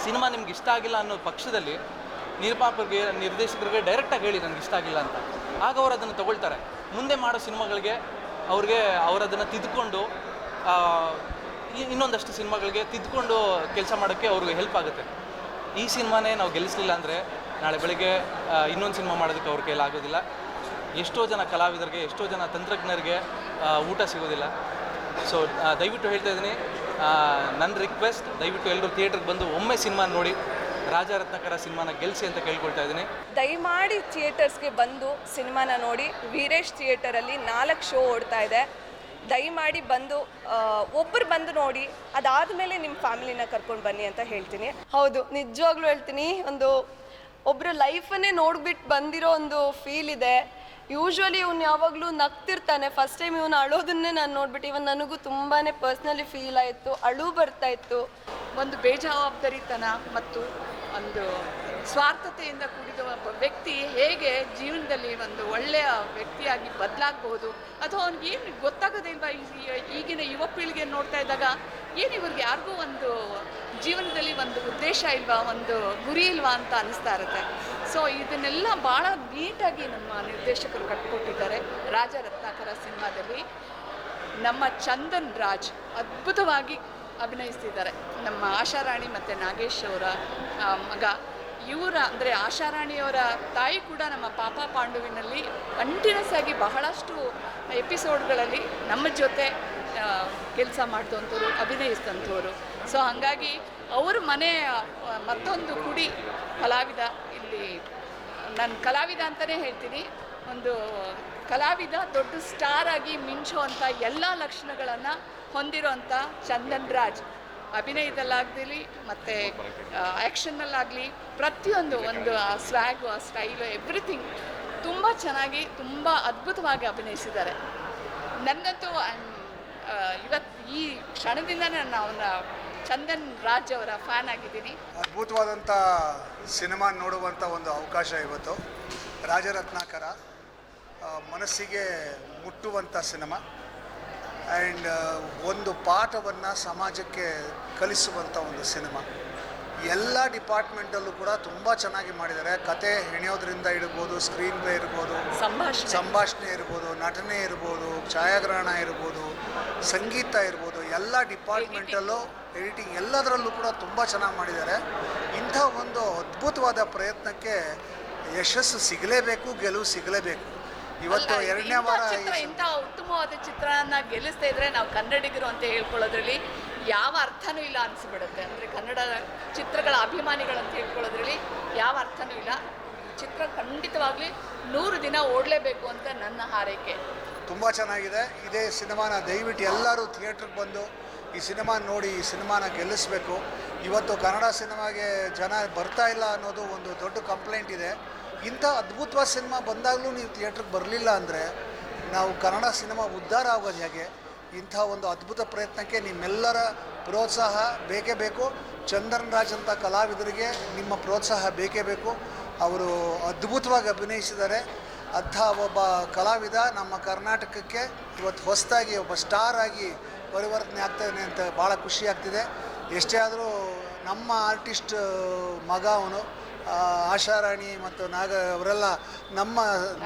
ಸಿನಿಮಾ ನಿಮ್ಗೆ ಇಷ್ಟ ಆಗಿಲ್ಲ ಅನ್ನೋ ಪಕ್ಷದಲ್ಲಿ ನಿರ್ಮಾಪಕರಿಗೆ ನಿರ್ದೇಶಕರಿಗೆ ಡೈರೆಕ್ಟಾಗಿ ಹೇಳಿ ನನಗೆ ಇಷ್ಟ ಆಗಿಲ್ಲ ಅಂತ. ಆಗ ಅವರು ಅದನ್ನು ತಗೊಳ್ತಾರೆ. ಮುಂದೆ ಮಾಡೋ ಸಿನಿಮಾಗಳಿಗೆ ಅವ್ರಿಗೆ ಅವರದನ್ನು ತಿದ್ಕೊಂಡು ಇನ್ನೊಂದಷ್ಟು ಸಿನಿಮಾಗಳಿಗೆ ತಿದ್ಕೊಂಡು ಕೆಲಸ ಮಾಡೋಕ್ಕೆ ಅವ್ರಿಗೆ ಹೆಲ್ಪ್ ಆಗುತ್ತೆ. ಈ ಸಿನಿಮಾನೇ ನಾವು ಗೆಲ್ಲಿಸಲಿಲ್ಲ ಅಂದರೆ ನಾಳೆ ಬೆಳಗ್ಗೆ ಇನ್ನೊಂದು ಸಿನಿಮಾ ಮಾಡೋದಕ್ಕೆ ಅವ್ರ ಕೈಲಿ ಆಗೋದಿಲ್ಲ. ಎಷ್ಟೋ ಜನ ಕಲಾವಿದರಿಗೆ, ಎಷ್ಟೋ ಜನ ತಂತ್ರಜ್ಞರಿಗೆ ಊಟ ಸಿಗೋದಿಲ್ಲ. ಸೊ ದಯವಿಟ್ಟು ಹೇಳ್ತಾ ಇದ್ದೀನಿ ನನ್ನ ರಿಕ್ವೆಸ್ಟ್ ದಯವಿಟ್ಟು ಎಲ್ಲರೂ ಥಿಯೇಟ್ರಿಗೆ ಬಂದು ಒಮ್ಮೆ ಸಿನಿಮಾ ನೋಡಿ ರಾಜರತ್ನಕರ ಸಿನಿಮಾನ ಗೆಲ್ಸಿ ಅಂತ ಕೇಳ್ಕೊಳ್ತಾ ಇದ್ದೀನಿ. ದಯಮಾಡಿ ಥಿಯೇಟರ್ಸ್ಗೆ ಬಂದು ಸಿನಿಮಾನ ನೋಡಿ. ವೀರೇಶ್ ಥಿಯೇಟರಲ್ಲಿ ನಾಲ್ಕು ಶೋ ಓಡ್ತಾ ಇದೆ. ದಯಮಾಡಿ ಬಂದು ಒಬ್ಬರು ಬಂದು ನೋಡಿ. ಅದಾದಮೇಲೆ ನಿಮ್ಮ ಫ್ಯಾಮಿಲಿನ ಕರ್ಕೊಂಡು ಬನ್ನಿ ಅಂತ ಹೇಳ್ತೀನಿ. ಹೌದು ನಿಜವಾಗ್ಲೂ ಹೇಳ್ತೀನಿ. ಒಂದು ಒಬ್ಬರ ಲೈಫನ್ನೇ ನೋಡ್ಬಿಟ್ಟು ಬಂದಿರೋ ಒಂದು ಫೀಲ್ ಇದೆ. ಯೂಶ್ವಲಿ ಇವನು ಯಾವಾಗಲೂ ನಗ್ತಿರ್ತಾನೆ. ಫಸ್ಟ್ ಟೈಮ್ ಇವನು ಅಳೋದನ್ನೇ ನಾನು ನೋಡ್ಬಿಟ್ಟು ಇವನ್ ನನಗೂ ತುಂಬಾ ಪರ್ಸ್ನಲಿ ಫೀಲ್ ಆಯಿತು ಅಳು ಬರ್ತಾ ಇತ್ತು. ಒಂದು ಬೇಜವಾಬ್ದಾರಿತನ ಮತ್ತು ಒಂದು ಸ್ವಾರ್ಥತೆಯಿಂದ ಕೂಡಿದ ಒಬ್ಬ ವ್ಯಕ್ತಿ ಹೇಗೆ ಜೀವನದಲ್ಲಿ ಒಂದು ಒಳ್ಳೆಯ ವ್ಯಕ್ತಿಯಾಗಿ ಬದಲಾಗಬಹುದು? ಅಥವಾ ಅವ್ನಿಗೆ ಏನು ಗೊತ್ತಾಗೋದೇ ಇಲ್ವಾ ಈ- ಈಗಿನ ಯುವ ಪೀಳಿಗೆ ನೋಡ್ತಾ ಇದ್ದಾಗ? ಏನು ಇವ್ರಿಗೆ ಯಾರಿಗೂ ಒಂದು ಜೀವನದಲ್ಲಿ ಒಂದು ಉದ್ದೇಶ ಇಲ್ವಾ, ಒಂದು ಗುರಿ ಇಲ್ವಾ ಅಂತ ಅನಿಸ್ತಾ ಇರುತ್ತೆ. ಸೊ ಇದನ್ನೆಲ್ಲ ಭಾಳ ನೀಟಾಗಿ ನಮ್ಮ ನಿರ್ದೇಶಕರು ಕಟ್ಕೊಟ್ಟಿದ್ದಾರೆ. ರಾಜ ರತ್ನಾಕರ ಸಿನಿಮಾದಲ್ಲಿ ನಮ್ಮ ಚಂದನ್ ರಾಜ್ ಅದ್ಭುತವಾಗಿ ಅಭಿನಯಿಸ್ತಿದ್ದಾರೆ. ನಮ್ಮ ಆಶಾರಾಣಿ ಮತ್ತು ನಾಗೇಶ್ ಅವರ ಮಗ. ಇವರ ಅಂದರೆ ಆಶಾರಾಣಿಯವರ ತಾಯಿ ಕೂಡ ನಮ್ಮ ಪಾಪ ಪಾಂಡುವಿನಲ್ಲಿ ಕಂಟಿನ್ಯೂಸ್ ಆಗಿ ಬಹಳಷ್ಟು ಎಪಿಸೋಡ್ಗಳಲ್ಲಿ ನಮ್ಮ ಜೊತೆ ಕೆಲಸ ಮಾಡಿದಂಥವ್ರು ಅಭಿನಯಿಸಿದಂಥವ್ರು ಸೊ, ಹಾಗಾಗಿ ಅವ್ರ ಮನೆ ಮತ್ತೊಂದು ಕುಡಿ ಕಲಾವಿದ ಇಲ್ಲಿ ನಾನು ಕಲಾವಿದ ಅಂತಲೇ ಹೇಳ್ತೀನಿ. ಒಂದು ಕಲಾವಿದ, ದೊಡ್ಡ ಸ್ಟಾರ್ ಆಗಿ ಮಿಂಚುವಂಥ ಎಲ್ಲ ಲಕ್ಷಣಗಳನ್ನು ಹೊಂದಿರೋಂಥ ಚಂದನ್ ರಾಜ್. ಅಭಿನಯದಲ್ಲಾಗಲಿ ಮತ್ತು ಆ್ಯಕ್ಷನ್ನಲ್ಲಾಗಲಿ ಪ್ರತಿಯೊಂದು ಒಂದು, ಆ ಸ್ವ್ಯಾಗು ಆ ಸ್ಟೈಲು ಎವ್ರಿಥಿಂಗ್ ತುಂಬ ಚೆನ್ನಾಗಿ, ತುಂಬ ಅದ್ಭುತವಾಗಿ ಅಭಿನಯಿಸಿದ್ದಾರೆ. ನನ್ನಂತೂ ಇವತ್ತು ಈ ಕ್ಷಣದಿಂದ ನಾನು ಅವನ ಚಂದನ್ ರಾಜ್ ಅವರ ಫ್ಯಾನ್ ಆಗಿದ್ದೀನಿ. ಅದ್ಭುತವಾದಂಥ ಸಿನಿಮಾ ನೋಡುವಂಥ ಒಂದು ಅವಕಾಶ ಇವತ್ತು. ರಾಜರತ್ನಾಕರ. ಮನಸ್ಸಿಗೆ ಮುಟ್ಟುವಂಥ ಸಿನಿಮಾ. ಆ್ಯಂಡ್ ಒಂದು ಪಾಠವನ್ನು ಸಮಾಜಕ್ಕೆ ಕಲಿಸುವಂಥ ಒಂದು ಸಿನಿಮಾ. ಎಲ್ಲ ಡಿಪಾರ್ಟ್ಮೆಂಟಲ್ಲೂ ಕೂಡ ತುಂಬ ಚೆನ್ನಾಗಿ ಮಾಡಿದ್ದಾರೆ. ಕತೆ ಹೆಣೆಯೋದ್ರಿಂದ ಇರ್ಬೋದು ಸ್ಕ್ರೀನ್ ಪ್ಲೇ ಇರ್ಬೋದು ಸಂಭಾಷಣೆ. ಸಂಭಾಷಣೆ ಇರ್ಬೋದು ನಟನೆ ಇರ್ಬೋದು ಛಾಯಾಗ್ರಹಣ ಇರ್ಬೋದು ಸಂಗೀತ ಇರ್ಬೋದು ಎಲ್ಲ ಡಿಪಾರ್ಟ್ಮೆಂಟಲ್ಲೂ ಎಡಿಟಿಂಗ್ ಎಲ್ಲದರಲ್ಲೂ ಕೂಡ ತುಂಬ ಚೆನ್ನಾಗಿ ಮಾಡಿದ್ದಾರೆ. ಇಂಥ ಒಂದು ಅದ್ಭುತವಾದ ಪ್ರಯತ್ನಕ್ಕೆ ಯಶಸ್ಸು ಸಿಗಲೇಬೇಕು ಗೆಲುವು ಸಿಗಲೇಬೇಕು. ಇವತ್ತು ಎರಡನೇ ವಾರ ಚಿತ್ರ ಇಂಥ ಉತ್ತಮವಾದ ಚಿತ್ರನ ಗೆಲ್ಲಿಸ್ತಾ ಇದ್ರೆ ನಾವು ಕನ್ನಡಿಗರು ಅಂತ ಹೇಳ್ಕೊಳ್ಳೋದ್ರಲ್ಲಿ ಯಾವ ಅರ್ಥನೂ ಇಲ್ಲ ಅನಿಸ್ಬಿಡುತ್ತೆ. ಅಂದರೆ ಕನ್ನಡ ಚಿತ್ರಗಳ ಅಭಿಮಾನಿಗಳು ಅಂತ ಹೇಳ್ಕೊಳ್ಳೋದ್ರಲ್ಲಿ ಯಾವ ಅರ್ಥನೂ ಇಲ್ಲ. ಚಿತ್ರ ಖಂಡಿತವಾಗ್ಲಿ ನೂರು ದಿನ ಓಡಲೇಬೇಕು ಅಂತ ನನ್ನ ಹಾರೈಕೆ. ತುಂಬ ಚೆನ್ನಾಗಿದೆ. ಇದೇ ಸಿನಿಮಾನ ದಯವಿಟ್ಟು ಎಲ್ಲರೂ ಥಿಯೇಟ್ರಿಗೆ ಬಂದು ಈ ಸಿನಿಮಾ ನೋಡಿ ಈ ಸಿನಿಮಾನ ಗೆಲ್ಲಿಸಬೇಕು. ಇವತ್ತು ಕನ್ನಡ ಸಿನಿಮಾಗೆ ಜನ ಬರ್ತಾ ಇಲ್ಲ ಅನ್ನೋದು ಒಂದು ದೊಡ್ಡ ಕಂಪ್ಲೇಂಟ್ ಇದೆ. ಇಂಥ ಅದ್ಭುತವಾದ ಸಿನಿಮಾ ಬಂದಾಗಲೂ ನೀವು ಥಿಯೇಟ್ರಿಗೆ ಬರಲಿಲ್ಲ ಅಂದರೆ ನಾವು ಕನ್ನಡ ಸಿನಿಮಾ ಉದ್ಧಾರ ಆಗೋದು ಹೇಗೆ ಇಂಥ ಒಂದು ಅದ್ಭುತ ಪ್ರಯತ್ನಕ್ಕೆ ನಿಮ್ಮೆಲ್ಲರ ಪ್ರೋತ್ಸಾಹ ಬೇಕೇ ಬೇಕು. ಚಂದನ್ ರಾಜ್ ಅಂತ ಕಲಾವಿದರಿಗೆ ನಿಮ್ಮ ಪ್ರೋತ್ಸಾಹ ಬೇಕೇ ಬೇಕು. ಅವರು ಅದ್ಭುತವಾಗಿ ಅಭಿನಯಿಸಿದ್ದಾರೆ. ಅಂಥ ಒಬ್ಬ ಕಲಾವಿದ ನಮ್ಮ ಕರ್ನಾಟಕಕ್ಕೆ ಇವತ್ತು ಹೊಸದಾಗಿ ಒಬ್ಬ ಸ್ಟಾರ್ ಆಗಿ ಪರಿವರ್ತನೆ ಆಗ್ತಾನೆ ಅಂತ ಭಾಳ ಖುಷಿ ಆಗ್ತಿದೆ. ಎಷ್ಟೇ ಆದರೂ ನಮ್ಮ ಆರ್ಟಿಸ್ಟ್ ಮಗ ಅವನು. ಆಶಾರಾಣಿ ಮತ್ತು ನಾಗ ಅವರೆಲ್ಲ ನಮ್ಮ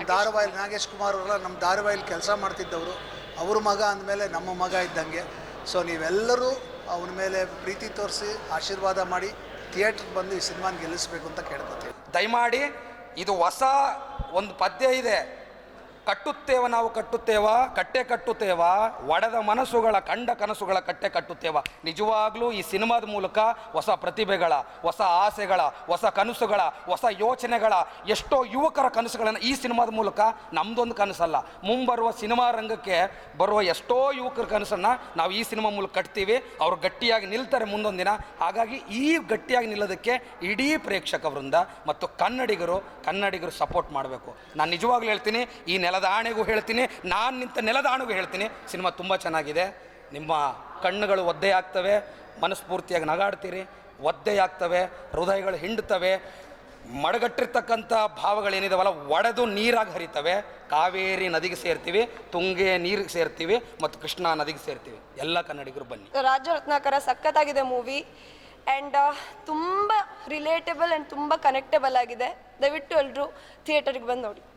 ಧಾರವಾಹಿ ನಾಗೇಶ್ ಕುಮಾರ್ ಅವರೆಲ್ಲ ನಮ್ಮ ಧಾರಾವಾಹಿಲಿ ಕೆಲಸ ಮಾಡ್ತಿದ್ದವರು. ಅವ್ರ ಮಗ ಅಂದಮೇಲೆ ನಮ್ಮ ಮಗ ಇದ್ದಂಗೆ. ಸೊ ನೀವೆಲ್ಲರೂ ಅವನ ಮೇಲೆ ಪ್ರೀತಿ ತೋರಿಸಿ ಆಶೀರ್ವಾದ ಮಾಡಿ ಥಿಯೇಟ್ರಿಗೆ ಬಂದು ಈ ಸಿನಿಮಾನ ಗೆಲ್ಲಿಸ್ಬೇಕು ಅಂತ ಕೇಳ್ಕೊತೀವಿ. ದಯಮಾಡಿ ಇದು ಹೊಸ ಒಂದು ಪದ್ಯ ಇದೆ. ಕಟ್ಟುತ್ತೇವ ನಾವು ಕಟ್ಟುತ್ತೇವ, ಕಟ್ಟೆ ಕಟ್ಟುತ್ತೇವ, ಒಡೆದ ಮನಸ್ಸುಗಳ, ಕಂಡ ಕನಸುಗಳ ಕಟ್ಟೆ ಕಟ್ಟುತ್ತೇವ. ನಿಜವಾಗ್ಲೂ ಈ ಸಿನಿಮಾದ ಮೂಲಕ ಹೊಸ ಪ್ರತಿಭೆಗಳ, ಹೊಸ ಆಸೆಗಳ, ಹೊಸ ಕನಸುಗಳ, ಹೊಸ ಯೋಚನೆಗಳ, ಎಷ್ಟೋ ಯುವಕರ ಕನಸುಗಳನ್ನು ಈ ಸಿನಿಮಾದ ಮೂಲಕ ನಮ್ದೊಂದು ಕನಸಲ್ಲ. ಮುಂಬರುವ ಸಿನಿಮಾ ರಂಗಕ್ಕೆ ಬರುವ ಎಷ್ಟೋ ಯುವಕರ ಕನಸನ್ನು ನಾವು ಈ ಸಿನಿಮಾ ಮೂಲಕ ಕಟ್ತೀವಿ. ಅವರು ಗಟ್ಟಿಯಾಗಿ ನಿಲ್ತಾರೆ ಮುಂದೊಂದು ದಿನ ಹಾಗಾಗಿ ಈ ಗಟ್ಟಿಯಾಗಿ ನಿಲ್ಲೋದಕ್ಕೆ ಇಡೀ ಪ್ರೇಕ್ಷಕ ವೃಂದ ಮತ್ತು ಕನ್ನಡಿಗರು ಕನ್ನಡಿಗರು ಸಪೋರ್ಟ್ ಮಾಡಬೇಕು. ನಾನು ನಿಜವಾಗ್ಲೂ ಹೇಳ್ತೀನಿ, ಈ ನೆಲ ನೆಲದ ಆಣೆಗೂ ಹೇಳ್ತೀನಿ, ನಾನು ನಿಂತ ನೆಲದ ಆಣೆಗೂ ಹೇಳ್ತೀನಿ. ಸಿನಿಮಾ ತುಂಬ ಚೆನ್ನಾಗಿದೆ. ನಿಮ್ಮ ಕಣ್ಣುಗಳು ಒದ್ದೆ ಆಗ್ತವೆ ಮನಸ್ಫೂರ್ತಿಯಾಗಿ ನಗಾಡ್ತೀರಿ ಒದ್ದೆಯಾಗ್ತವೆ ಹೃದಯಗಳು ಹಿಂಡ್ತವೆ, ಮಡಗಟ್ಟಿರ್ತಕ್ಕಂಥ ಭಾವಗಳೇನಿದಾವಲ್ಲ, ಒಡೆದು ನೀರಾಗಿ ಹರಿತವೆ. ಕಾವೇರಿ ನದಿಗೆ ಸೇರ್ತೀವಿ, ತುಂಗೆ ನೀರಿಗೆ ಸೇರ್ತೀವಿ ಮತ್ತು ಕೃಷ್ಣಾ ನದಿಗೆ ಸೇರ್ತೀವಿ. ಎಲ್ಲ ಕನ್ನಡಿಗರು ಬನ್ನಿ. ರಾಜರತ್ನಾಕರ ಸಖತ್ತಾಗಿದೆ ಮೂವಿ. ಆ್ಯಂಡ್ ತುಂಬ ರಿಲೇಟಬಲ್ ಆ್ಯಂಡ್ ತುಂಬ ಕನೆಕ್ಟೇಬಲ್ ಆಗಿದೆ. ದಯವಿಟ್ಟು ಎಲ್ಲರೂ ಥಿಯೇಟರ್ಗೆ ಬಂದು ನೋಡಿ.